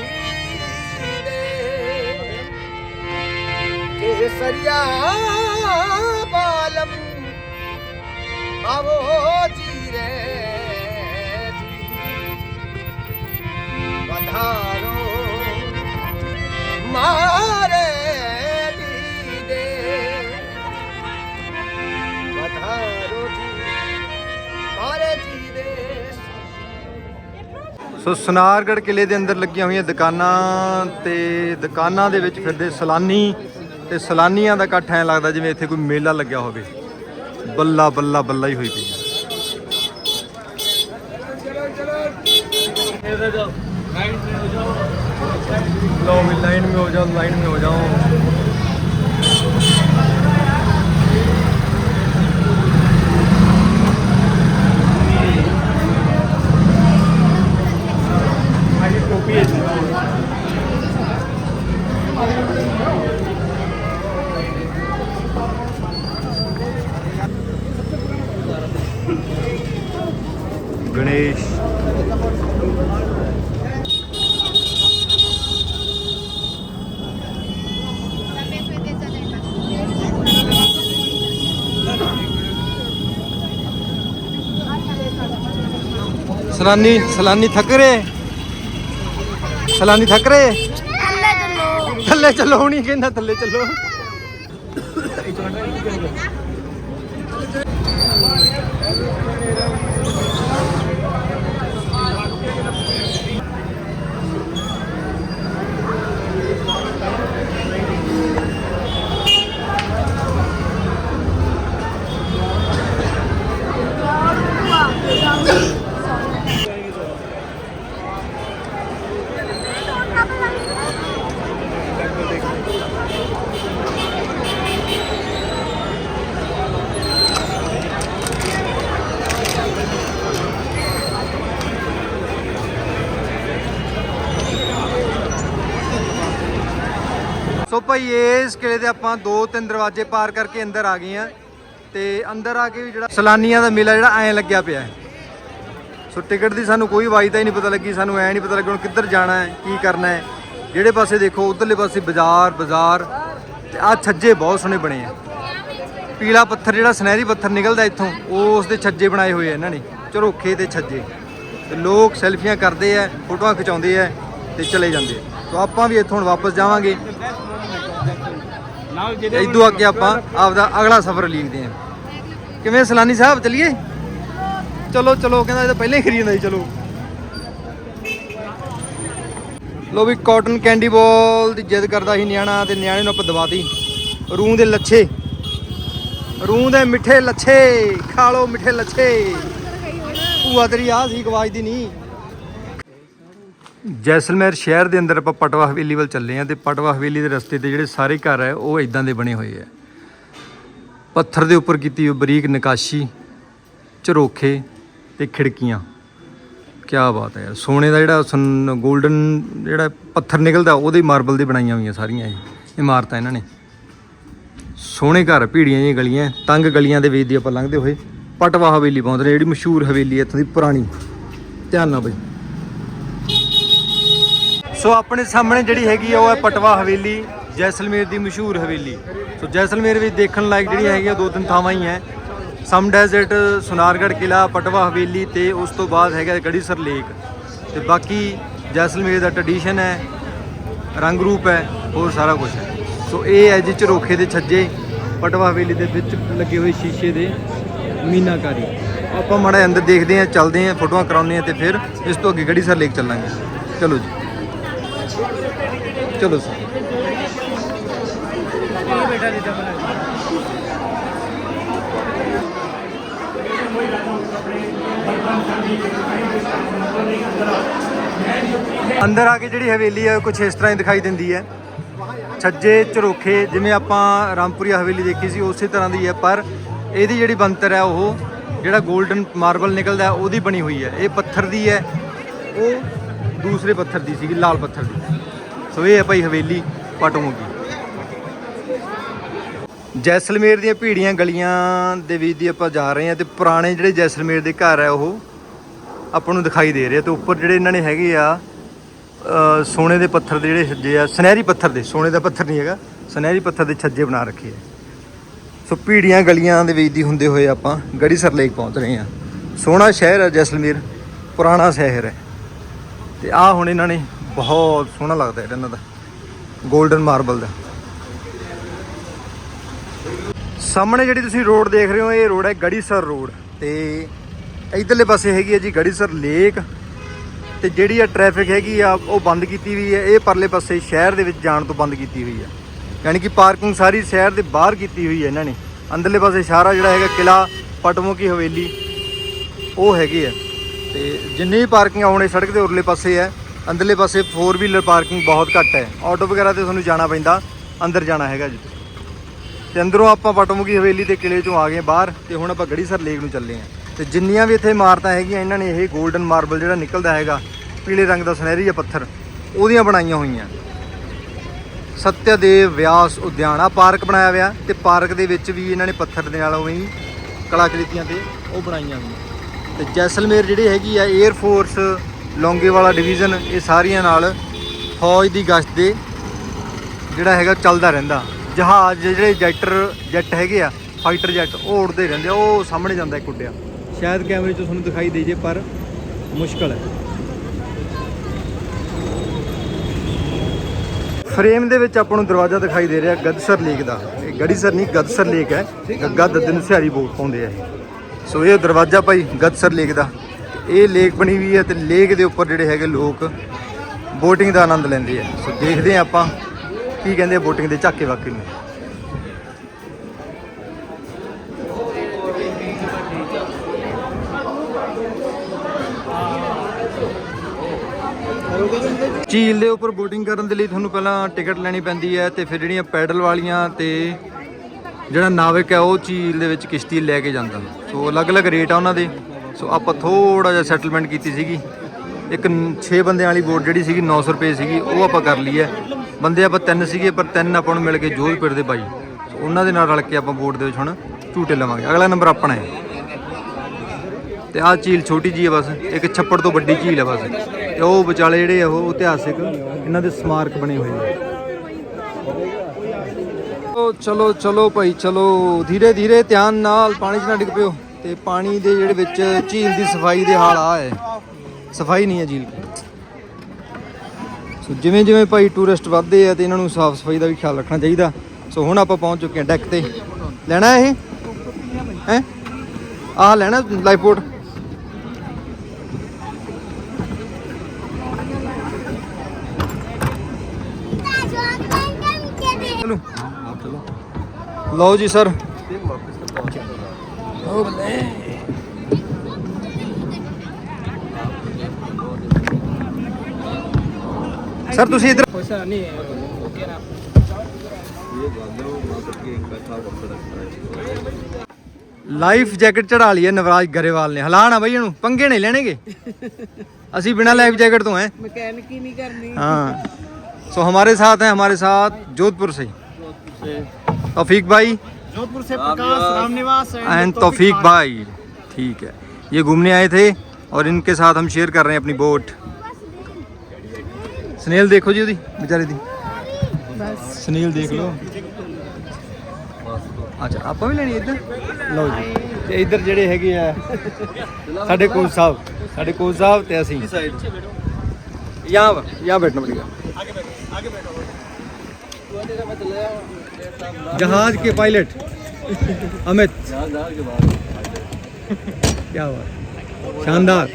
ਦੇ ਕੇਸਰੀਆ ਬਾਲਮ ਆਵੋ ਜੀ ਰੇ ਸੋ ਸੁਨਾਰਗੜ ਕਿਲੇ ਦੇ ਅੰਦਰ ਲੱਗੀਆਂ ਹੋਈਆਂ ਦੁਕਾਨਾਂ ਤੇ ਦੁਕਾਨਾਂ ਦੇ ਵਿੱਚ ਫਿਰਦੇ ਸਲਾਨੀ ਤੇ ਸਲਾਨੀਆਂ ਦਾ ਇਕੱਠ ਐ ਲੱਗਦਾ ਜਿਵੇਂ ਇੱਥੇ ਕੋਈ ਮੇਲਾ ਲੱਗਿਆ ਹੋਵੇ। ਬੱਲਾ ਬੱਲਾ ਬੱਲਾ ਹੀ ਹੋਈ ਪਈ ਲਾਈਨ ਮੇ ਹੋ ਜਾਓ। ਲਾਈਨ ਮੇ ਹੋ ਜਾਓ ਲਾਈਨ ਮੇ ਹੋ ਜਾਓ। ਸਲਾਨੀ ਸਲਾਨੀ ਥੱਕ ਰਹੇ? ਸਲਾਨੀ ਥੱਕ ਰਹੇ? ਥੱਲੇ ਚੱਲੋ। ਥੱਲੇ ਕਹਿੰਦਾ ਥੱਲੇ ਚੱਲੋ। ਦੇ ਆਪਾਂ ਦੋ ਤਿੰਨ ਦਰਵਾਜ਼ੇ ਪਾਰ ਕਰਕੇ ਅੰਦਰ ਆ ਗਏ ਆ ਤੇ ਅੰਦਰ ਆ ਕੇ ਵੀ ਜਿਹੜਾ ਸਲਾਨੀਆਂ ਦਾ ਮੇਲਾ ਜਿਹੜਾ ਐਂ ਲੱਗਿਆ ਪਿਆ ਹੈ। ਸੋ ਟਿਕਟ ਦੀ ਸਾਨੂੰ ਕੋਈ ਵਾਈਦਾ ਹੀ ਨਹੀਂ ਪਤਾ ਲੱਗੀ, ਸਾਨੂੰ ਐ ਨਹੀਂ ਪਤਾ ਲੱਗਿਆ ਹੁਣ ਕਿੱਧਰ ਜਾਣਾ ਹੈ, ਕੀ ਕਰਨਾ ਹੈ। ਜਿਹੜੇ ਪਾਸੇ ਦੇਖੋ, ਉਧਰਲੇ ਪਾਸੇ ਬਾਜ਼ਾਰ ਬਾਜ਼ਾਰ ਤੇ ਆ ਛੱਜੇ ਬਹੁਤ ਸੋਹਣੇ ਬਣੇ ਆ। ਪੀਲਾ ਪੱਥਰ ਜਿਹੜਾ ਸੁਨਹਿਰੀ ਪੱਥਰ ਨਿਕਲਦਾ ਇੱਥੋਂ, ਉਸ ਦੇ ਛੱਜੇ ਬਣਾਏ ਹੋਏ ਆ ਇਹਨਾਂ ਨੇ ਝਰੋਖੇ ਤੇ ਛੱਜੇ। ਤੇ ਲੋਕ ਸੈਲਫੀਆਂ ਕਰਦੇ ਆ, ਫੋਟੋਆਂ ਖਿਚਾਉਂਦੇ ਆ ਤੇ ਚਲੇ ਜਾਂਦੇ ਆ। ਸੋ ਆਪਾਂ ਵੀ ਇੱਥੋਂ ਹੁਣ ਵਾਪਸ ਜਾਵਾਂਗੇ। ਇਦੋਂ ਅੱਗੇ ਆਪਾਂ ਆਪਦਾ ਅਗਲਾ ਸਫ਼ਰ ਲੀਕਦੇ ਆ ਕਿਵੇਂ ਸਲਾਨੀ ਸਾਹਿਬ ਚਲਿਏ? ਚਲੋ ਚਲੋ ਕਹਿੰਦਾ ਇਹ ਤਾਂ ਪਹਿਲਾਂ ਹੀ ਖਰੀ ਜਾਂਦਾ ਸੀ ਚਲੋ। ਲੋ ਵੀ ਕਾਟਨ ਕੈਂਡੀ ਬਾਲ ਦੀ ਜਿੱਦ ਕਰਦਾ ਸੀ ਨਿਆਣਾ ਤੇ ਨਿਆਣੇ ਨੂੰ ਆਪਾਂ ਦਵਾਤੀ। ਰੂਹ ਦੇ ਲੱਛੇ। ਰੂਹ ਦੇ ਮਿੱਠੇ ਲੱਛੇ। ਖਾ ਲਓ ਮਿੱਠੇ ਲੱਛੇ। ਭੂਆ ਤੇਰੀ ਆ ਸੀ ਆਵਾਜ਼ ਦੀ ਨਹੀਂ। ਜੈਸਲਮੇਰ ਸ਼ਹਿਰ ਦੇ ਅੰਦਰ ਆਪਾਂ ਪਟਵਾ ਹਵੇਲੀ ਵੱਲ ਚੱਲੇ ਆਂ ਤੇ ਪਟਵਾ ਹਵੇਲੀ ਦੇ ਰਸਤੇ ਤੇ ਜਿਹੜੇ ਸਾਰੇ ਘਰ ਹੈ ਉਹ ਇਦਾਂ ਦੇ ਬਣੇ ਹੋਏ ਆ। ਪੱਥਰ ਦੇ ਉੱਪਰ ਕੀਤੀ ਹੋਈ ਬਰੀਕ ਨਕਾਸ਼ੀ ਝਰੋਖੇ ਤੇ ਖਿੜਕੀਆਂ। ਕੀ ਬਾਤ ਹੈ ਯਾਰ, ਸੋਨੇ ਦਾ ਜਿਹੜਾ 골ਡਨ ਜਿਹੜਾ ਪੱਥਰ ਨਿਕਲਦਾ, ਉਹਦੇ ਮਾਰਬਲ ਦੇ ਬਣਾਈਆਂ ਹੋਈਆਂ ਸਾਰੀਆਂ ਇਹ, ਇਮਾਰਤਾਂ ਇਹਨਾਂ ਨੇ। ਸੋਹਣੇ ਘਰ, ਭੀੜੀਆਂ ਜਿਹੀਆਂ ਗਲੀਆਂ, ਤੰਗ ਗਲੀਆਂ ਦੇ ਵਿੱਚ ਦੀ ਆਪਾਂ ਲੰਘਦੇ ਹੋਏ ਪਟਵਾ ਹਵੇਲੀ ਪਹੁੰਚਦੇ ਨੇ ਜਿਹੜੀ ਮਸ਼ਹੂਰ ਹਵੇਲੀ ਹੈ ਇੱਥੋਂ ਦੀ ਪੁਰਾਣੀ। ਧਿਆਨ ਨਾਲ ਬਈ। ਸੋ ਆਪਣੇ ਸਾਹਮਣੇ ਜਿਹੜੀ ਹੈਗੀ ਆ, ਉਹ ਹੈ ਪਟਵਾ ਹਵੇਲੀ, ਜੈਸਲਮੇਰ ਦੀ ਮਸ਼ਹੂਰ ਹਵੇਲੀ। ਸੋ ਜੈਸਲਮੇਰ ਵਿੱਚ ਦੇਖਣ ਲਾਇਕ ਜਿਹੜੀਆਂ ਹੈਗੀਆਂ ਦੋ ਤਿੰਨ ਥਾਵਾਂ ਹੀ ਹੈ। ਸਮ ਡੈਜ਼ਰਟ, ਸੁਨਾਰਗੜ੍ਹ ਕਿਲਾ ਪਟਵਾ ਹਵੇਲੀ ਤੇ ਉਸ ਤੋਂ ਬਾਅਦ ਹੈਗਾ ਗੜੀਸਰ ਲੇਕ। ਤੇ ਬਾਕੀ ਜੈਸਲਮੇਰ ਦਾ ਟ੍ਰੈਡੀਸ਼ਨ ਹੈ, ਰੰਗ ਰੂਪ ਹੈ, ਹੋਰ ਸਾਰਾ ਕੁਝ ਹੈ। ਸੋ ਇਹ ਹੈ ਜੀ ਝਰੋਖੇ ਦੇ ਛੱਜੇ, ਪਟਵਾ ਹਵੇਲੀ ਦੇ ਵਿੱਚ ਲੱਗੇ ਹੋਏ ਸ਼ੀਸ਼ੇ ਦੇ ਮੀਨਾਕਾਰੀ। ਆਪਾਂ ਮਾੜਾ ਅੰਦਰ ਦੇਖਦੇ ਹਾਂ, ਚੱਲਦੇ ਹਾਂ, ਫੋਟੋਆਂ ਕਰਾਉਂਦੇ ਹਾਂ ਤੇ ਫਿਰ ਇਸ ਤੋਂ ਅੱਗੇ ਗੜੀਸਰ ਲੇਕ ਚੱਲਾਂਗੇ। ਚਲੋ ਜੀ। ਚਲੋ ਸਰ। ਅੰਦਰ ਆ ਕੇ ਜਿਹੜੀ ਹਵੇਲੀ ਹੈ ਕੁਝ ਇਸ ਤਰ੍ਹਾਂ ਹੀ ਦਿਖਾਈ ਦਿੰਦੀ ਹੈ। ਛੱਜੇ, ਝਰੋਖੇ, ਜਿਵੇਂ ਆਪਾਂ ਰਾਮਪੁਰੀ ਹਵੇਲੀ ਦੇਖੀ ਸੀ, ਉਸੇ ਤਰ੍ਹਾਂ ਦੀ ਹੈ, ਪਰ ਇਹਦੀ ਜਿਹੜੀ ਬੰਤਰ ਹੈ, ਉਹ ਜਿਹੜਾ 골ਡਨ ਮਾਰਬਲ ਨਿਕਲਦਾ ਉਹਦੀ ਬਣੀ ਹੋਈ ਹੈ। ਇਹ ਪੱਥਰ ਦੀ ਹੈ। ਉਹ ਦੂਸਰੇ ਪੱਥਰ ਦੀ ਸੀਗੀ, ਲਾਲ ਪੱਥਰ ਦੀ। ਸੋ ਇਹ ਹੈ ਭਾਈ ਹਵੇਲੀ ਪਟਮੋਗੀ ਜੈਸਲਮੇਰ ਦੀਆਂ ਭੀੜੀਆਂ ਗਲੀਆਂ ਦੇ ਵਿੱਚ ਦੀ ਆਪਾਂ ਜਾ ਰਹੇ ਹਾਂ ਤੇ ਪੁਰਾਣੇ ਜਿਹੜੇ ਜੈਸਲਮੇਰ ਦੇ ਘਰ ਹੈ ਉਹ ਆਪਾਂ ਨੂੰ ਦਿਖਾਈ ਦੇ ਰਹੇ ਆ ਤੇ ਉੱਪਰ ਜਿਹੜੇ ਇਹਨਾਂ ਨੇ ਹੈਗੇ ਆ ਸੋਨੇ ਦੇ ਪੱਥਰ ਦੇ ਜਿਹੜੇ ਛੱਜੇ ਆ, ਸੁਨਹਿਰੀ ਪੱਥਰ ਦੇ, ਸੋਨੇ ਦਾ ਪੱਥਰ ਨਹੀਂ ਹੈਗਾ, ਸੁਨਹਿਰੀ ਪੱਥਰ ਦੇ ਛੱਜੇ ਬਣਾ ਰੱਖੇ ਆ। ਸੋ ਭੀੜੀਆਂ ਗਲੀਆਂ ਦੇ ਵਿੱਚ ਦੀ ਹੁੰਦੇ ਹੋਏ ਆਪਾਂ ਗੜੀਸਰ ਲੇਕ ਪਹੁੰਚ ਰਹੇ ਹਾਂ। ਸੋਹਣਾ ਸ਼ਹਿਰ ਹੈ ਜੈਸਲਮੇਰ, ਪੁਰਾਣਾ ਸ਼ਹਿਰ ਹੈ। ਤੇ ਆ ਹੁਣ ਇਹਨਾਂ ਨੇ ਬਹੁਤ ਸੋਹਣਾ ਲੱਗਦਾ ਇਹਨਾਂ ਦਾ 골ਡਨ ਮਾਰਬਲ ਦਾ। ਸਾਹਮਣੇ ਜਿਹੜੀ ਤੁਸੀਂ ਰੋਡ ਦੇਖ ਰਹੇ ਹੋ, ਇਹ ਰੋਡ ਹੈ ਗੜੀਸਰ ਰੋਡ ਤੇ ਇਧਰਲੇ ਪਾਸੇ ਹੈਗੀ ਹੈ ਜੀ ਗੜੀਸਰ ਲੇਕ ਤੇ ਜਿਹੜੀ ਆ ਟ੍ਰੈਫਿਕ ਹੈਗੀ ਆ, ਉਹ ਬੰਦ ਕੀਤੀ ਹੋਈ ਹੈ। ਇਹ ਪਰਲੇ ਪਾਸੇ ਸ਼ਹਿਰ ਦੇ ਵਿੱਚ ਜਾਣ ਤੋਂ ਬੰਦ ਕੀਤੀ ਹੋਈ ਹੈ ਯਾਨੀ ਕਿ ਪਾਰਕਿੰਗ ਸਾਰੀ ਸ਼ਹਿਰ ਦੇ ਬਾਹਰ ਕੀਤੀ ਹੋਈ ਹੈ ਇਹਨਾਂ ਨੇ। ਅੰਦਰਲੇ ਪਾਸੇ ਸਾਰਾ ਜਿਹੜਾ ਹੈਗਾ ਕਿਲਾ ਪਟਮੋ ਕੀ ਹਵੇਲੀ, ਉਹ ਹੈਗੇ ਆ। ਤੇ ਜਿੰਨੀ ਵੀ ਪਾਰਕਿੰਗ ਆਉਣੇ ਸੜਕ ਦੇ ਉਰਲੇ ਪਾਸੇ ਹੈ, ਅੰਦਰਲੇ ਪਾਸੇ 4 ਵੀਲਰ ਪਾਰਕਿੰਗ ਬਹੁਤ ਘੱਟ ਹੈ। ਆਟੋ ਵਗੈਰਾ ਤੇ ਤੁਹਾਨੂੰ ਜਾਣਾ ਪੈਂਦਾ, ਅੰਦਰ ਜਾਣਾ ਹੈਗਾ ਜੀ। ਤੇ ਅੰਦਰੋਂ ਆਪਾਂ ਪਟਮੁਗੀ ਹਵੇਲੀ ਤੇ ਕਿਲੇ ਚੋਂ ਆ ਗਏ ਬਾਹਰ, ਤੇ ਹੁਣ ਆਪਾਂ ਗੜੀਸਰ ਲੇਕ ਨੂੰ ਚੱਲੇ ਆਂ ਤੇ ਜਿੰਨੀਆਂ ਵੀ ਇੱਥੇ ਇਮਾਰਤਾਂ ਹੈਗੀਆਂ, ਇਹਨਾਂ ਨੇ ਇਹ 골ਡਨ ਮਾਰਬਲ ਜਿਹੜਾ ਨਿਕਲਦਾ ਹੈਗਾ, ਪੀਲੇ ਰੰਗ ਦਾ ਸੁਨਹਿਰੀ ਜਿਹਾ ਪੱਥਰ, ਉਹਦੀਆਂ ਬਣਾਈਆਂ ਹੋਈਆਂ। ਸਤਿਆਦੇਵ ਵਿਆਸ ਉਦਿਆਨ ਆ ਪਾਰਕ ਬਣਾਇਆ ਹੋਇਆ, ਤੇ ਪਾਰਕ ਦੇ ਵਿੱਚ ਵੀ ਇਹਨਾਂ ਨੇ ਪੱਥਰ ਦੇ ਨਾਲ ਉਵੇਂ ਹੀ ਕਲਾਕ੍ਰਿਤੀਆਂ ਤੇ ਉਹ ਬਣਾਈਆਂ ਹੋਈਆਂ। ਤੇ ਜੈਸਲਮੇਰ ਜਿਹੜੀ ਹੈਗੀ ਆ 에ਅਰ ਫੋਰਸ ਲੌਂਗੇਵਾਲਾ ਡਿਵੀਜ਼ਨ, ਇਹ ਸਾਰੀਆਂ ਨਾਲ ਫੌਜ ਦੀ ਗਸ਼ਤ ਦੇ ਜਿਹੜਾ ਹੈਗਾ ਚੱਲਦਾ ਰਹਿੰਦਾ। ਜਹਾਜ਼ ਜਿਹੜੇ ਜੈਟਰ ਜੈਟ ਹੈਗੇ ਆ, ਫਾਈਟਰ ਜੈਟ ਉਹ ਉੜਦੇ ਰਹਿੰਦੇ ਆ, ਉਹ ਸਾਹਮਣੇ ਜਾਂਦਾ ਇੱਕ ਉੱਡਿਆ। ਸ਼ਾਇਦ ਕੈਮਰੇ 'ਚ ਤੁਹਾਨੂੰ ਦਿਖਾਈ ਦੇ ਜੇ, ਪਰ ਮੁਸ਼ਕਲ ਹੈ। ਫਰੇਮ ਦੇ ਵਿੱਚ ਆਪਾਂ ਨੂੰ ਦਰਵਾਜ਼ਾ ਦਿਖਾਈ ਦੇ ਰਿਹਾ ਗਦਸਰ ਲੇਕ ਦਾ। ਇਹ ਗੜੀਸਰ ਨਹੀਂ, ਗਦਸਰ ਲੇਕ ਹੈ। ਗੱਗਾ ਦੱਦਨ ਸਿਹਾਰੀ ਬੋਟ ਪਾਉਂਦੇ ਆ ਇਹ। ਸੋ ਇਹ ਦਰਵਾਜ਼ਾ ਭਾਈ ਗਦਸਰ ਲੇਕ ਦਾ। ਇਹ ਲੇਕ ਬਣੀ ਹੋਈ ਹੈ ਤੇ ਲੇਕ ਦੇ ਉੱਪਰ ਜਿਹੜੇ ਹੈਗੇ ਲੋਕ ਬੋਟਿੰਗ ਦਾ ਆਨੰਦ ਲੈਂਦੇ ਆ। ਸੋ ਦੇਖਦੇ ਆ ਆਪਾਂ ਕੀ ਕਹਿੰਦੇ ਬੋਟਿੰਗ ਦੇ ਝਾਕੇ ਵਾਕੇ ਨੂੰ। ਝੀਲ ਦੇ ਉੱਪਰ ਬੋਟਿੰਗ ਕਰਨ ਦੇ ਲਈ ਤੁਹਾਨੂੰ ਪਹਿਲਾਂ ਟਿਕਟ ਲੈਣੀ ਪੈਂਦੀ ਹੈ ਤੇ ਫਿਰ ਜਿਹੜੀਆਂ ਪੈਡਲ ਵਾਲੀਆਂ ਤੇ ਜਿਹੜਾ ਨਾਵਿਕ ਹੈ, ਉਹ ਝੀਲ ਦੇ ਵਿੱਚ ਕਿਸ਼ਤੀ ਲੈ ਕੇ ਜਾਂਦਾ। ਸੋ ਅਲੱਗ-ਅਲੱਗ ਰੇਟ ਆ ਉਹਨਾਂ ਦੇ। ਸੋ ਆਪਾਂ ਥੋੜਾ ਜਿਹਾ ਸੈਟਲਮੈਂਟ ਕੀਤੀ ਸੀਗੀ। ਇੱਕ 6 ਬੰਦਿਆਂ ਵਾਲੀ ਬੋਟ ਜਿਹੜੀ ਸੀਗੀ 900 ਰੁਪਏ ਸੀਗੀ, ਉਹ ਆਪਾਂ ਕਰ ਲਈ ਹੈ। ਬੰਦੇ ਆਪਾਂ ਤਿੰਨ ਸੀਗੇ, ਪਰ ਤਿੰਨ ਆਪਾਂ ਨੂੰ ਮਿਲ ਕੇ ਜੋਧਪੁਰ ਦੇ ਬਾਈ। ਸੋ ਉਹਨਾਂ ਦੇ ਨਾਲ ਰਲ ਕੇ ਆਪਾਂ ਬੋਟ ਦੇ ਵਿੱਚ ਹੁਣ ਝੂਟੇ ਲਵਾਂਗੇ। ਅਗਲਾ ਨੰਬਰ ਆਪਣਾ ਹੈ। ਤੇ ਆਹ ਝੀਲ ਛੋਟੀ ਜੀ ਹੈ ਬਸ। ਇੱਕ ਛੱਪੜ ਤੋਂ ਵੱਡੀ ਝੀਲ ਹੈ ਬਸ। ਤੇ ਉਹ ਵਿਚਾਲੇ ਜਿਹੜੇ ਆ, ਉਹ ਇਤਿਹਾਸਿਕ ਇਹਨਾਂ ਦੇ ਸਮਾਰਕ ਬਣੇ ਹੋਏ ਨੇ। ਚਲੋ ਚਲੋ ਚਲੋ ਭਾਈ ਚਲੋ। ਧੀਰੇ ਧੀਰੇ ਧਿਆਨ ਨਾਲ ਪਾਣੀ 'ਚ ਨਾ ਡਿੱਗ ਪਿਓ। ਤੇ ਪਾਣੀ ਦੇ ਜਿਹੜੇ ਵਿੱਚ ਝੀਲ ਦੀ ਸਫ਼ਾਈ ਦੇ ਹਾਲ ਆ ਹੈ ਸਫ਼ਾਈ ਨਹੀਂ ਹੈ ਝੀਲ ਦੀ। ਸੋ ਜਿਵੇਂ ਜਿਵੇਂ ਭਾਈ ਟੂਰਿਸਟ ਵੱਧਦੇ ਆ ਤੇ ਇਹਨਾਂ ਨੂੰ ਸਾਫ਼ ਸਫ਼ਾਈ ਦਾ ਵੀ ਖਿਆਲ ਰੱਖਣਾ ਚਾਹੀਦਾ। ਸੋ ਹੁਣ ਆਪਾਂ ਪਹੁੰਚ ਚੁੱਕੇ ਹਾਂ ਡੈਕ ਤੇ। ਲੈਣਾ ਇਹ? ਹੈ? ਆਹ ਲੈਣਾ ਲਾਈਫ ਬੋਟ ਚਲੋ। ਲਓ ਜੀ ਸਰ। ਓ ਬੱਲੇ सर ਲਾਈਫ ਜੈਕਟ ਚੜਾ ਲਈ ਹੈ ਨਵਰਾਜ ਗਰੇਵਾਲ ਨੇ। ਹਲਾਣਾ ਬਈ ਇਹਨੂੰ। ਪੰਗੇ ਨਹੀਂ ਲੈਣਗੇ। ਅਸੀਂ ਬਿਨਾ ਲਾਈਫ ਜੈਕਟ ਤੋਂ ਹੈ ਮਕੈਨਿਕ ਨਹੀਂ ਕਰਨੀ। ਹਾਂ। ਸੋ ਹਮਾਰੇ ਸਾਥ ਹੈ ਹਮਾਰੇ ਸਾਥ ਜੋਧਪੁਰ से तौफीक भाई जोधपुर से प्रकाश रामनिवास एंड तौफीक भाई ठीक है ये घूमने आए थे और इनके साथ हम शेयर कर रहे हैं अपनी बोट सुनील देखो जी ਉਹਦੀ ਵਿਚਾਰੇ ਦੀ ਬਸ ਸੁਨੀਲ ਦੇਖ ਲਓ ਅੱਛਾ ਆਪਾਂ ਵੀ ਲੈਣੀ ਇੱਧਰ ਲਓ ਜੀ ਤੇ ਇੱਧਰ ਜਿਹੜੇ ਹੈਗੇ ਆ ਸਾਡੇ ਕੋਚ ਸਾਹਿਬ ਸਾਡੇ ਕੋਚ ਸਾਹਿਬ ਤੇ ਅਸੀਂ यहाँ यहाँ बैठना पड़ेगा जहाज़ के पायलट अमित। क्या हुआ शानदार।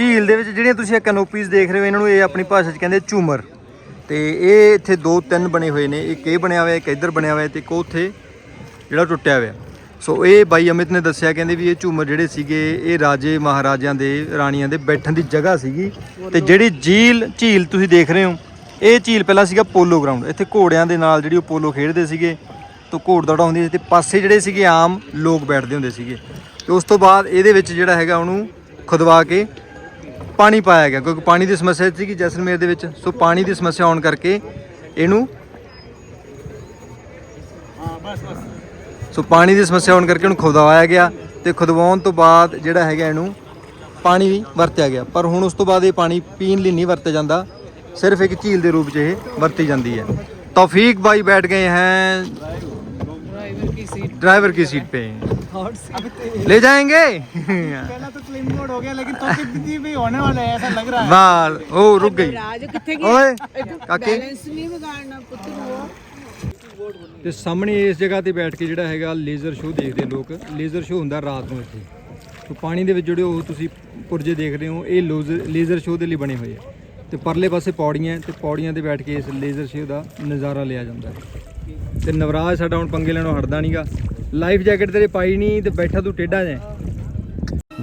ਝੀਲ ਦੇ ਵਿੱਚ ਜਿਹੜੀਆਂ ਤੁਸੀਂ ਇਹ ਕੈਨੋਪੀਜ਼ ਦੇਖ ਰਹੇ ਹੋ, ਇਹਨਾਂ ਨੂੰ ਇਹ ਆਪਣੀ ਭਾਸ਼ਾ 'ਚ ਕਹਿੰਦੇ ਝੂਮਰ। ਤੇ ਇਹ ਇੱਥੇ ਦੋ ਤਿੰਨ ਬਣੇ ਹੋਏ ਨੇ, ਇੱਕ ਇਹ ਬਣਿਆ ਹੋਇਆ, ਇੱਕ ਇੱਧਰ ਬਣਿਆ ਹੋਇਆ ਤੇ ਇੱਕ ਉੱਥੇ ਜਿਹੜਾ ਟੁੱਟਿਆ ਹੋਇਆ। ਸੋ ਇਹ ਬਾਈ ਅਮਿਤ ਨੇ ਦੱਸਿਆ, ਕਹਿੰਦੇ ਵੀ ਇਹ ਝੂਮਰ ਜਿਹੜੇ ਸੀਗੇ, ਇਹ ਰਾਜੇ ਮਹਾਰਾਜਿਆਂ ਦੇ, ਰਾਣੀਆਂ ਦੇ ਬੈਠਣ ਦੀ ਜਗ੍ਹਾ ਸੀਗੀ। ਤੇ ਜਿਹੜੀ ਝੀਲ ਝੀਲ ਤੁਸੀਂ ਦੇਖ ਰਹੇ ਹੋ, ਇਹ ਝੀਲ ਪਹਿਲਾਂ ਸੀਗਾ ਪੋਲੋ ਗਰਾਊਂਡ। ਇੱਥੇ ਘੋੜਿਆਂ ਦੇ ਨਾਲ ਜਿਹੜੀ ਉਹ ਪੋਲੋ ਖੇਡਦੇ ਸੀਗੇ, ਤੋਂ ਘੋੜ ਦੌੜਾ ਹੁੰਦੀ ਸੀ ਤੇ ਪਾਸੇ ਜਿਹੜੇ ਸੀਗੇ ਆਮ ਲੋਕ ਬੈਠਦੇ ਹੁੰਦੇ ਸੀਗੇ। ਤੇ ਉਸ ਤੋਂ ਬਾਅਦ ਇਹਦੇ ਵਿੱਚ ਜਿਹੜਾ ਹੈਗਾ ਉਹਨੂੰ ਖੁਦਵਾ ਕੇ ਪਾਣੀ ਪਾਇਆ ਗਿਆ, ਕਿਉਂਕਿ ਪਾਣੀ ਦੀ ਸਮੱਸਿਆ ਸੀ ਕਿ ਜੈਸਲਮੇਰ ਦੇ ਵਿੱਚ। ਸੋ ਪਾਣੀ ਦੀ ਸਮੱਸਿਆ ਆਉਣ ਕਰਕੇ ਇਹਨੂੰ ਸੋ ਪਾਣੀ ਦੀ ਸਮੱਸਿਆ ਹੋਣ ਕਰਕੇ ਉਹਨੂੰ ਖੁਦਵਾਇਆ ਗਿਆ ਤੇ ਖੁਦਵਾਉਣ ਤੋਂ ਬਾਅਦ ਜਿਹੜਾ ਹੈਗਾ ਇਹਨੂੰ ਪਾਣੀ ਵੀ ਵਰਤਿਆ ਗਿਆ। ਪਰ ਹੁਣ ਉਸ ਤੋਂ ਬਾਅਦ ਇਹ ਪਾਣੀ ਪੀਣ ਲਈ ਨਹੀਂ ਵਰਤਿਆ ਜਾਂਦਾ। ਸਿਰਫ ਇੱਕ ਝੀਲ ਦੇ ਰੂਪ 'ਚ ਇਹ ਵਰਤੀ ਜਾਂਦੀ ਹੈ। ਤੌਫੀਕ ਬਾਈ ਬੈਠ ਗਏ ਹਨ ड्राइवर की सीट पे ले जाएंगे पहला तो क्लीन मोड हो गया लेकिन तो कितनी भी होने वाला है ऐसा लग रहा है बाल ओ रुक गई ਰਾਜ ਕਿੱਥੇ ओए ਗਿਆ काके ਬੈਲੈਂਸ ਨਹੀਂ ਵਿਗਾੜਨਾ ਪੁੱਤ ਨੂੰ ਤੇ ਸਾਹਮਣੇ ਇਸ ਜਗ੍ਹਾ ਤੇ ਬੈਠ ਕੇ ਜਿਹੜਾ ਹੈਗਾ ਲੇਜ਼ਰ ਸ਼ੋਅ ਦੇਖਦੇ ਲੋਕ ਲੇਜ਼ਰ ਸ਼ੋਅ ਹੁੰਦਾ ਰਾਤ ਨੂੰ ਇੱਥੇ ਤੇ ਪਾਣੀ ਦੇ ਵਿੱਚ ਜਿਹੜੇ ਉਹ ਤੁਸੀਂ ਪੁਰਜੇ ਦੇਖ ਰਹੇ ਹੋ ਇਹ ਲੋਜ਼ਰ ਲੇਜ਼ਰ ਸ਼ੋਅ ਦੇ ਲਈ ਬਣੇ ਹੋਏ ਆ ਤੇ ਪਰਲੇ ਪਾਸੇ ਪੌੜੀਆਂ ਹੈ ਤੇ ਪੌੜੀਆਂ ਤੇ ਬੈਠ ਕੇ ਇਸ ਲੇਜ਼ਰ ਸ਼ੋਅ ਦਾ ਨਜ਼ਾਰਾ ਲਿਆ ਜਾਂਦਾ ਹੈ ਤੇ ਨਵਰਾਜ ਸਾਡਾ ਹੁਣ ਪੰਗੇ ਲੈਣੋਂ ਹਟਦਾ ਨਹੀਂਗਾ ਲਾਈਫ ਜੈਕਟ ਤੇਰੇ ਪਾਈ ਨਹੀਂ ਤੇ ਬੈਠਾ ਤੂੰ ਟੇਢਾ ਜਾਏ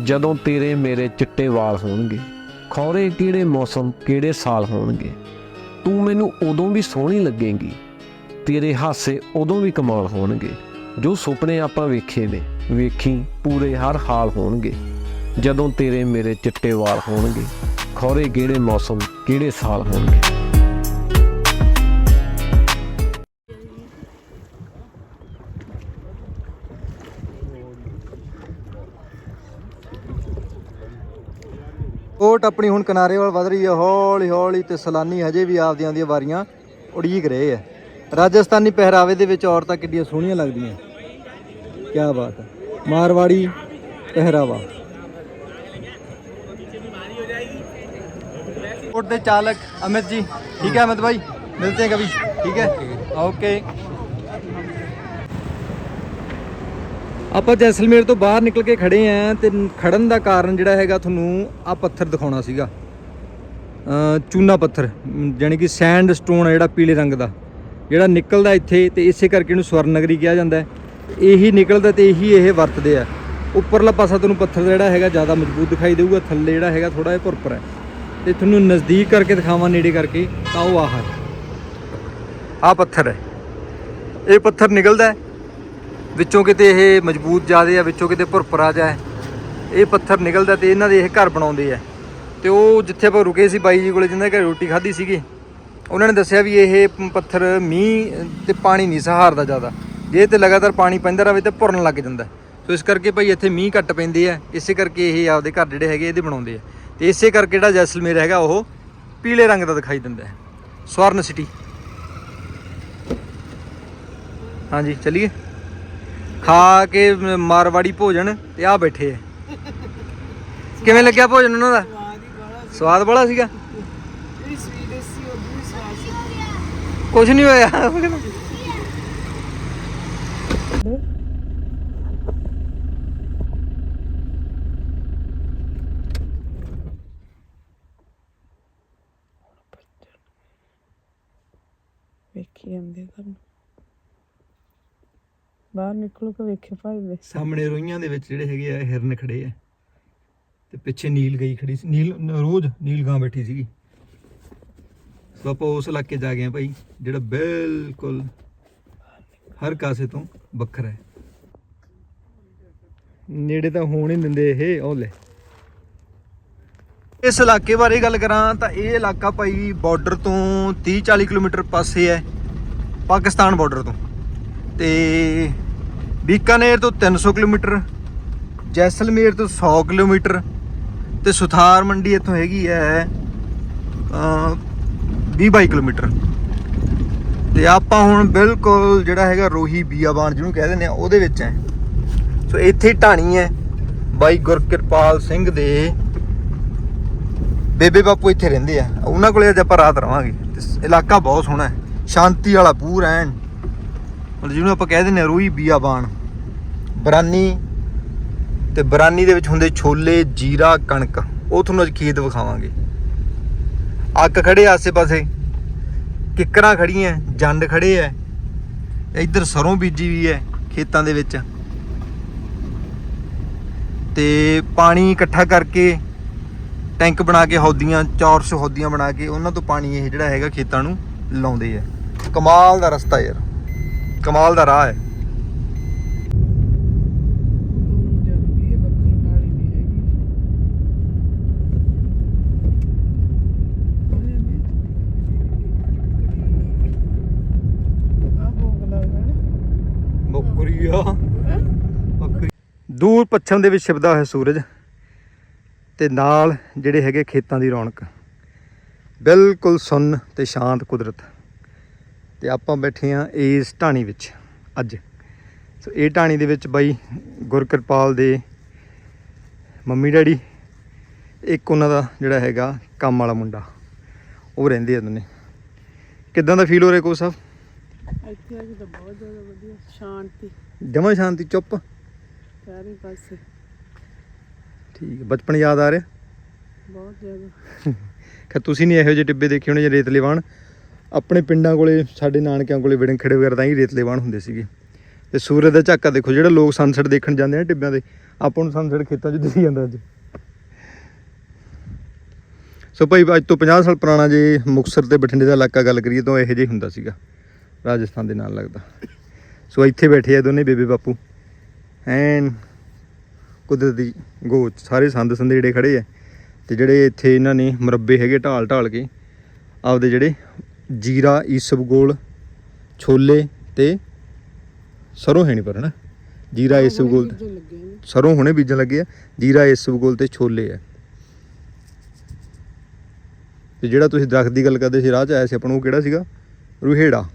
ਜਦੋਂ ਤੇਰੇ ਮੇਰੇ ਚਿੱਟੇ ਵਾਲ ਹੋਣਗੇ, ਖੌਰੇ ਕਿਹੜੇ ਮੌਸਮ, ਕਿਹੜੇ ਸਾਲ ਹੋਣਗੇ, ਤੂੰ ਮੈਨੂੰ ਉਦੋਂ ਵੀ ਸੋਹਣੀ ਲੱਗੇਂਗੀ। ਤੇਰੇ ਹਾਸੇ ਉਦੋਂ ਵੀ ਕਮਾਲ ਹੋਣਗੇ, ਜੋ ਸੁਪਨੇ ਆਪਾਂ ਵੇਖੇ ਨੇ, ਵੇਖੀ ਪੂਰੇ ਹਰ ਹਾਲ ਹੋਣਗੇ। ਜਦੋਂ ਤੇਰੇ ਮੇਰੇ ਚਿੱਟੇ ਵਾਲ ਹੋਣਗੇ, ਖੌਰੇ ਕਿਹੜੇ ਮੌਸਮ, ਕਿਹੜੇ ਸਾਲ ਹੋਣਗੇ। ਓਟ ਆਪਣੀ ਹੁਣ ਕਿਨਾਰੇ ਵੱਲ ਵਧ ਰਹੀ ਹੈ ਹੌਲੀ ਹੌਲੀ ਤੇ ਸਲਾਨੀ ਹਜੇ ਵੀ ਆਪਦੀਆਂ ਦੀਆਂ ਵਾਰੀਆਂ ਉਡੀਕ ਰਹੇ ਹੈ। ਰਾਜਸਥਾਨੀ ਪਹਿਰਾਵੇ ਦੇ ਵਿੱਚ ਔਰਤਾਂ ਕਿੱਡੀਆਂ ਸੋਹਣੀਆਂ ਲੱਗਦੀਆਂ। ਕੀ ਬਾਤ ਹੈ। ਮਾਰਵਾੜੀ ਪਹਿਰਾਵਾ। ਓਟ ਦੇ ਚਾਲਕ ਅਮਿਤ ਜੀ ਠੀਕ ਹੈ ਅਮਿਤ ਭਾਈ? ਮਿਲਤੇ ਹੈ ਕभी ਠੀਕ ਹੈ? ਓਕੇ ਆਪਾਂ ਜੈਸਲਮੇਰ ਤੋਂ ਬਾਹਰ ਨਿਕਲ ਕੇ ਖੜੇ ਆਂ ਤੇ ਖੜਨ ਦਾ ਕਾਰਨ ਜਿਹੜਾ ਹੈਗਾ ਤੁਹਾਨੂੰ ਆ ਪੱਥਰ ਦਿਖਾਉਣਾ ਸੀਗਾ। ਚੂਨਾ ਪੱਥਰ ਮ, ਜਾਣੀ ਕਿ ਸੈਂਡ ਸਟੋਨ ਹੈ ਜਿਹੜਾ ਪੀਲੇ ਰੰਗ ਦਾ। ਜਿਹੜਾ ਨਿਕਲਦਾ ਇੱਥੇ ਤੇ ਇਸੇ ਕਰਕੇ ਇਹਨੂੰ ਸਵਰਨ ਨਗਰੀ ਕਿਹਾ ਜਾਂਦਾ ਇਹੀ ਨਿਕਲਦਾ ਤੇ ਇਹੀ ਇਹ ਵਰਤਦੇ ਆ। ਉੱਪਰਲਾ ਪਾਸਾ ਤੁਹਾਨੂੰ ਪੱਥਰ ਜਿਹੜਾ ਹੈਗਾ ਜ਼ਿਆਦਾ ਮਜ਼ਬੂਤ ਦਿਖਾਈ ਦੇਊਗਾ ਥੱਲੇ ਜਿਹੜਾ ਹੈਗਾ ਥੋੜਾ ਜਿਹਾ ਭੁਰਭੁਰ ਹੈ। ਤੇ ਤੁਹਾਨੂੰ ਨਜ਼ਦੀਕ ਕਰਕੇ ਦਿਖਾਵਾਂ ਨੇੜੇ ਕਰਕੇ ਤਾਂ ਉਹ ਆਹ ਆ ਪੱਥਰ ਹੈ। ਇਹ ਪੱਥਰ ਨਿਕਲਦਾ ਵਿੱਚੋਂ ਕਿਤੇ ਇਹ ਮਜ਼ਬੂਤ ਜ਼ਿਆਦੇ ਆ, ਵਿੱਚੋਂ ਕਿਤੇ ਭੁਰਭੁਰਾ ਜਿਹਾ ਹੈ। ਇਹ ਪੱਥਰ ਨਿਕਲਦਾ ਤੇ ਇਹਨਾਂ ਦੇ ਇਹ ਘਰ ਬਣਾਉਂਦੇ ਆ। ਤੇ ਉਹ ਜਿੱਥੇ ਆਪਾਂ ਰੁਕੇ ਸੀ, ਬਾਈ ਜੀ ਕੋਲੇ ਜਿੰਨਾਂ ਘਰ ਰੋਟੀ ਖਾਧੀ ਸੀਗੀ, ਉਹਨਾਂ ਨੇ ਦੱਸਿਆ ਵੀ ਇਹ ਪੱਥਰ ਮੀਂਹ ਤੇ ਪਾਣੀ ਨਹੀਂ ਸਹਾਰਦਾ ਜ਼ਿਆਦਾ। ਜੇ ਤੇ ਲਗਾਤਾਰ ਪਾਣੀ ਪੈਂਦਾ ਰਹੇ ਤੇ ਭੁਰਨ ਲੱਗ ਜਾਂਦਾ। ਸੋ ਇਸ ਕਰਕੇ ਭਾਈ ਇੱਥੇ ਮੀਂਹ ਘੱਟ ਪੈਂਦੇ ਆ। ਇਸੇ ਕਰਕੇ ਇਹ ਆਪਦੇ ਘਰ ਜਿਹੜੇ ਹੈਗੇ ਇਹਦੇ ਬਣਾਉਂਦੇ ਆ। ਤੇ ਇਸੇ ਕਰਕੇ ਜਿਹੜਾ ਜੈਸਲਮੇਰ ਹੈਗਾ, ਉਹ ਪੀਲੇ ਰੰਗ ਦਾ ਦਿਖਾਈ ਦਿੰਦਾ ਹੈ। ਸਵਰਨ ਸਿਟੀ। ਹਾਂਜੀ, ਚਲਿਏ। ਖਾ ਕੇ ਮ- ਮਾਰਵਾੜੀ ਭੋਜਨ ਤੇ ਆ ਬੈਠੇ ਆ। ਕਿਵੇਂ ਲੱਗਿਆ ਭੋਜਨ ਉਹਨਾਂ ਦਾ? ਸਵਾਦ ਬੜਾ ਸੀਗਾ? ਕੁਝ ਨਹੀਂ ਹੋਇਆ। ਵੇਖੀ ਜਾਂਦੇ ਤੁਹਾਨੂੰ ਬਾਹਰ ਨਿਕਲ ਕੇ ਵੇਖੇ ਭਾਈ ਸਾਹਮਣੇ ਰੋਈਆਂ ਦੇ ਵਿੱਚ ਜਿਹੜੇ ਹੈਗੇ ਆ ਹਿਰਨ ਖੜੇ ਆ। ਤੇ ਪਿੱਛੇ ਨੀਲ ਗਈ ਖੜੀ ਸੀ। ਨੀਲ, ਰੋਜ਼ ਨੀਲ ਗਾਂ ਬੈਠੀ ਸੀਗੀ। ਸੋ ਆਪਾਂ ਉਸ ਇਲਾਕੇ ਜਾ ਗਏ ਆ ਭਾਈ, ਜਿਹੜਾ ਬਿਲਕੁਲ ਹਰ ਕਾਸੇ ਤੋਂ ਵੱਖਰਾ ਹੈ। ਨੇੜੇ ਤਾਂ ਹੋਣ ਹੀ ਦਿੰਦੇ ਇਹ ਓਲੇ ਇਸ ਇਲਾਕੇ ਬਾਰੇ ਗੱਲ ਕਰਾਂ ਤਾਂ ਇਹ ਇਲਾਕਾ ਭਾਈ ਬਾਰਡਰ ਤੋਂ 30 40 ਕਿਲੋਮੀਟਰ ਪਾਸੇ ਹੈ, ਪਾਕਿਸਤਾਨ ਬਾਰਡਰ ਤੋਂ। ਤੇ ਬੀਕਾਨੇਰ ਤੋਂ 300 ਕਿਲੋਮੀਟਰ, ਜੈਸਲਮੇਰ ਤੋਂ 100 ਕਿਲੋਮੀਟਰ ਤੇ ਸੁਥਾਰ ਮੰਡੀ ਇੱਥੋਂ ਹੈਗੀ ਹੈ ਅ 20 22 ਕਿਲੋਮੀਟਰ। ਤੇ ਆਪਾਂ ਹੁਣ ਬਿਲਕੁਲ ਜਿਹੜਾ ਹੈਗਾ ਰੋਹੀ ਬੀਆਬਾਨ ਜਿਹਨੂੰ ਕਹਿ ਦਿੰਦੇ ਆ, ਉਹਦੇ ਵਿੱਚ ਹੈ। ਸੋ ਇੱਥੇ ਢਾਣੀ ਹੈ ਬਾਈ ਗੁਰਕਿਰਪਾਲ ਸਿੰਘ ਦੇ। ਬੇਬੇ ਬਾਪੂ ਇੱਥੇ ਰਹਿੰਦੇ ਆ। ਉਹਨਾਂ ਕੋਲੇ ਅੱਜ ਆਪਾਂ ਰਾਤ ਰਵਾਂਗੇ। ਤੇ ਇਲਾਕਾ ਬਹੁਤ ਸੋਹਣਾ ਹੈ। ਸ਼ਾਂਤੀ ਵਾਲਾ ਪੂਰ ਐਨ। ਮਤਲਬ ਜਿਹਨੂੰ ਆਪਾਂ ਕਹਿ ਦਿੰਦੇ ਆ ਰੂਹੀ ਬੀਆਬਾਨ। ਬਰਾਨੀ ਤੇ ਬਰਾਨੀ ਦੇ ਵਿੱਚ ਹੁੰਦੇ ਛੋਲੇ, ਜੀਰਾ, ਕਣਕ। ਉਹ ਤੁਹਾਨੂੰ ਅੱਜ ਖੇਤ ਵਿਖਾਵਾਂਗੇ। ਅੱਕ ਖੜੇ ਆਸੇ ਪਾਸੇ ਕਿੱਕਰਾਂ ਖੜੀਆਂ, ਜੰਡ ਖੜੇ ਐ ਇੱਧਰ ਸਰੋਂ ਬੀਜੀ ਵੀ ਐ ਖੇਤਾਂ ਦੇ ਵਿੱਚ। ਤੇ ਪਾਣੀ ਇਕੱਠਾ ਕਰਕੇ ਟੈਂਕ ਬਣਾ ਕੇ ਹੌਦੀਆਂ, ਚੌਰਸ ਹੌਦੀਆਂ ਬਣਾ ਕੇ ਉਹਨਾਂ ਤੋਂ ਪਾਣੀ ਇਹ ਜਿਹੜਾ ਹੈਗਾ ਖੇਤਾਂ ਨੂੰ ਲਾਉਂਦੇ ਆ। ਕਮਾਲ ਦਾ ਰਸਤਾ ਯਾਰ। ਕਮਾਲ ਦਾ ਰਾਹ ਹੈ। ਦੂਰ ਪੱਛਮ ਦੇ ਵਿੱਚ ਛਿਪਦਾ ਹੋਇਆ ਸੂਰਜ ਤੇ ਨਾਲ ਜਿਹੜੇ ਹੈਗੇ ਖੇਤਾਂ ਦੀ ਰੌਣਕ। ਬਿਲਕੁਲ ਸੁੰਨ ਤੇ ਸ਼ਾਂਤ ਕੁਦਰਤ। ਤੇ ਆਪਾਂ ਬੈਠੇ ਆ ਇਸ ਢਾਣੀ ਵਿੱਚ ਅੱਜ। ਸੋ ਇਹ ਢਾਣੀ ਦੇ ਵਿੱਚ ਬਾਈ ਗੁਰਕਿਰਪਾਲ ਦੇ ਮੰਮੀ ਡੈਡੀ ਇੱਕ ਉਹਨਾਂ ਦਾ ਜਿਹੜਾ ਹੈਗਾ ਕੰਮ ਵਾਲਾ ਮੁੰਡਾ ਉਹ ਰਹਿੰਦੇ ਆ ਦੋਨੇ। ਕਿੱਦਾਂ ਦਾ ਫੀਲ ਹੋ ਰਿਹਾ ਕੋ ਸਾਹਿਬ? ਇੱਥੇ ਆ ਕੇ ਤਾਂ ਬਹੁਤ ਜ਼ਿਆਦਾ ਵਧੀਆ ਸ਼ਾਂਤੀ। ਜਮਾ ਸ਼ਾਂਤੀ ਚੁੱਪ? ਚਾਰੇ ਪਾਸੇ। ਠੀਕ ਹੈ ਬਚਪਨ ਯਾਦ ਆ ਰਿਹਾ? ਬਹੁਤ ਜ਼ਿਆਦਾ। ਕਿ ਤੁਸੀਂ ਨਹੀਂ ਇਹੋ ਜਿਹੇ ਟਿੱਬੇ ਦੇਖੇ ਹੋਣੇ ਜੇ ਰੇਤਲੇ ਵਾਹਣ। ਆਪਣੇ ਪਿੰਡਾਂ ਕੋਲੇ, ਸਾਡੇ ਨਾਨਕਿਆਂ ਕੋਲੇ ਵਿੜਨ ਖੜੇ ਵਗੈਰਾ ਤਾਂ ਹੀ ਰੇਤਲੇ ਵਾਹਣ ਹੁੰਦੇ ਸੀਗੇ। ਤੇ ਸੂਰਜ ਦਾ ਝਾਕਾ ਦੇਖੋ, ਜਿਹੜਾ ਲੋਕ ਸਨਸੈਟ ਦੇਖਣ ਜਾਂਦੇ ਨੇ ਟਿੱਬਿਆਂ ਦੇ, ਆਪਾਂ ਨੂੰ ਸਨਸੈਟ ਖੇਤਾਂ 'ਚ ਦਿਸੀ ਜਾਂਦਾ ਅੱਜ। ਸੋ ਭਾਈ, ਅੱਜ ਤੋਂ 50 ਸਾਲ ਪੁਰਾਣਾ ਜੇ ਮੁਕਤਸਰ ਤੇ ਬਠਿੰਡੇ ਦਾ ਇਲਾਕਾ ਗੱਲ ਕਰੀਏ ਤਾਂ ਇਹੋ ਜਿਹਾ ਹੀ ਹੁੰਦਾ ਸੀਗਾ, ਰਾਜਸਥਾਨ ਦੇ ਨਾਲ ਲੱਗਦਾ। ਸੋ ਇੱਥੇ ਬੈਠੇ ਆ ਦੋਨੇ ਬੇਬੇ ਬਾਪੂ, ਐਨ ਕੁਦਰਤੀ ਗੋਚ, ਸਾਰੇ ਸੰਦ ਸੰਦੇੜੇ ਖੜੇ ਆ, ਤੇ ਜਿਹੜੇ ਇੱਥੇ ਇਹਨਾਂ ਨੇ ਮੁਰੱਬੇ ਹੈਗੇ ਢਾਲ ਢਾਲ ਕੇ, ਆਪਦੇ ਜਿਹੜੇ ਜੀਰਾ ਈਸਬਗੋਲ ਛੋਲੇ ਤੇ ਸਰੋਂ ਹੈ ਨਹੀਂ ਪਰ ਹਨਾ? ਜੀਰਾ ਈਸਬਗੋਲ ਸਰੋਂ ਹੁਣੇ ਬੀਜਣ ਲੱਗੇ ਆ। ਜੀਰਾ ਈਸਬਗੋਲ ਤੇ ਛੋਲੇ ਆ। ਤੇ ਜਿਹੜਾ ਤੁਸੀਂ ਦਰਖਤ ਦੀ ਗੱਲ ਕਰਦੇ ਸੀ ਰਾਹ 'ਚ ਆਇਆ ਸੀ ਆਪਾਂ ਨੂੰ ਉਹ ਕਿਹੜਾ ਸੀਗਾ? ਰੂਹੇੜਾ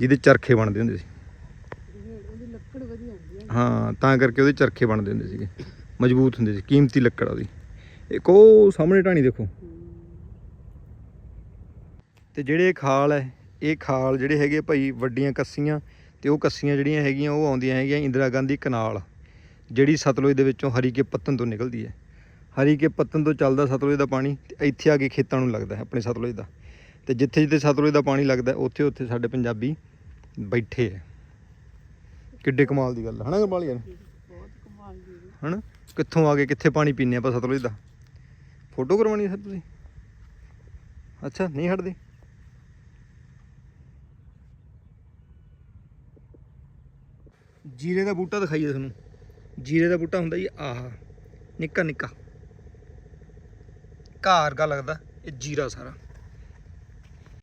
ਜਿਹਦੇ ਚਰਖੇ ਬਣਦੇ ਹੁੰਦੇ ਸੀ। ਹਾਂ ਤਾਂ ਕਰਕੇ ਉਹਦੇ ਚਰਖੇ ਬਣਦੇ ਹੁੰਦੇ ਸੀਗੇ। ਮਜ਼ਬੂਤ ਹੁੰਦੇ ਸੀ ਕੀਮਤੀ ਲੱਕੜ ਉਹਦੀ। ਇੱਕ ਉਹ ਸਾਹਮਣੇ ਢਾਣੀ ਦੇਖੋ। ਤੇ ਜਿਹੜੇ ਇਹ ਖਾਲ ਹੈ, ਇਹ ਖਾਲ ਜਿਹੜੇ ਹੈਗੇ ਭਾਈ ਵੱਡੀਆਂ ਕੱਸੀਆਂ ਤੇ ਉਹ ਕੱਸੀਆਂ ਜਿਹੜੀਆਂ ਹੈਗੀਆਂ, ਉਹ ਆਉਂਦੀਆਂ ਹੈਗੀਆਂ ਇੰਦਰਾ ਗਾਂਧੀ ਕਨਾਲ, ਜਿਹੜੀ ਸਤਲੁਜ ਦੇ ਵਿੱਚੋਂ ਹਰੀਕੇ ਪੱਤਨ ਤੋਂ ਨਿਕਲਦੀ ਹੈ। ਹਰੀਕੇ ਪੱਤਨ ਤੋਂ ਚੱਲਦਾ ਸਤਲੁਜ ਦਾ ਪਾਣੀ ਤੇ ਇੱਥੇ ਆ ਕੇ ਖੇਤਾਂ ਨੂੰ ਲੱਗਦਾ ਹੈ, ਆਪਣੇ ਸਤਲੁਜ ਦਾ। ਤੇ ਜਿੱਥੇ ਜਿੱਥੇ ਸਤਲੁਜ ਦਾ ਪਾਣੀ ਲੱਗਦਾ ਉੱਥੇ ਉੱਥੇ ਸਾਡੇ ਪੰਜਾਬੀ ਬੈਠੇ ਹੈ। ਕਿੱਡੇ ਕਮਾਲ ਦੀ ਗੱਲ ਹੈ ਹਨਾ ਗਰਬਾਲੀ ਯਾਰ ਬਹੁਤ ਕਮਾਲ ਦੀ ਹਨਾ? ਕਿੱਥੋਂ ਆ ਕੇ ਕਿੱਥੇ ਪਾਣੀ ਪੀਨੇ ਆਪਾਂ ਸਤਲੁਜ ਦਾ? ਫੋਟੋ ਕਰਵਾਉਣੀ ਸਰ ਤੁਸੀਂ? ਅੱਛਾ, ਨਹੀਂ ਹਟਦੇ? ਜੀਰੇ ਦਾ ਬੂਟਾ ਦਿਖਾਈਏ ਤੁਹਾਨੂੰ। ਜੀਰੇ ਦਾ ਬੂਟਾ ਹੁੰਦਾ ਜੀ, ਆਹ ਨਿੱਕਾ ਨਿੱਕਾ ਘਾਰ ਗਾ ਲੱਗਦਾ, ਇਹ ਜੀਰਾ ਸਾਰਾ।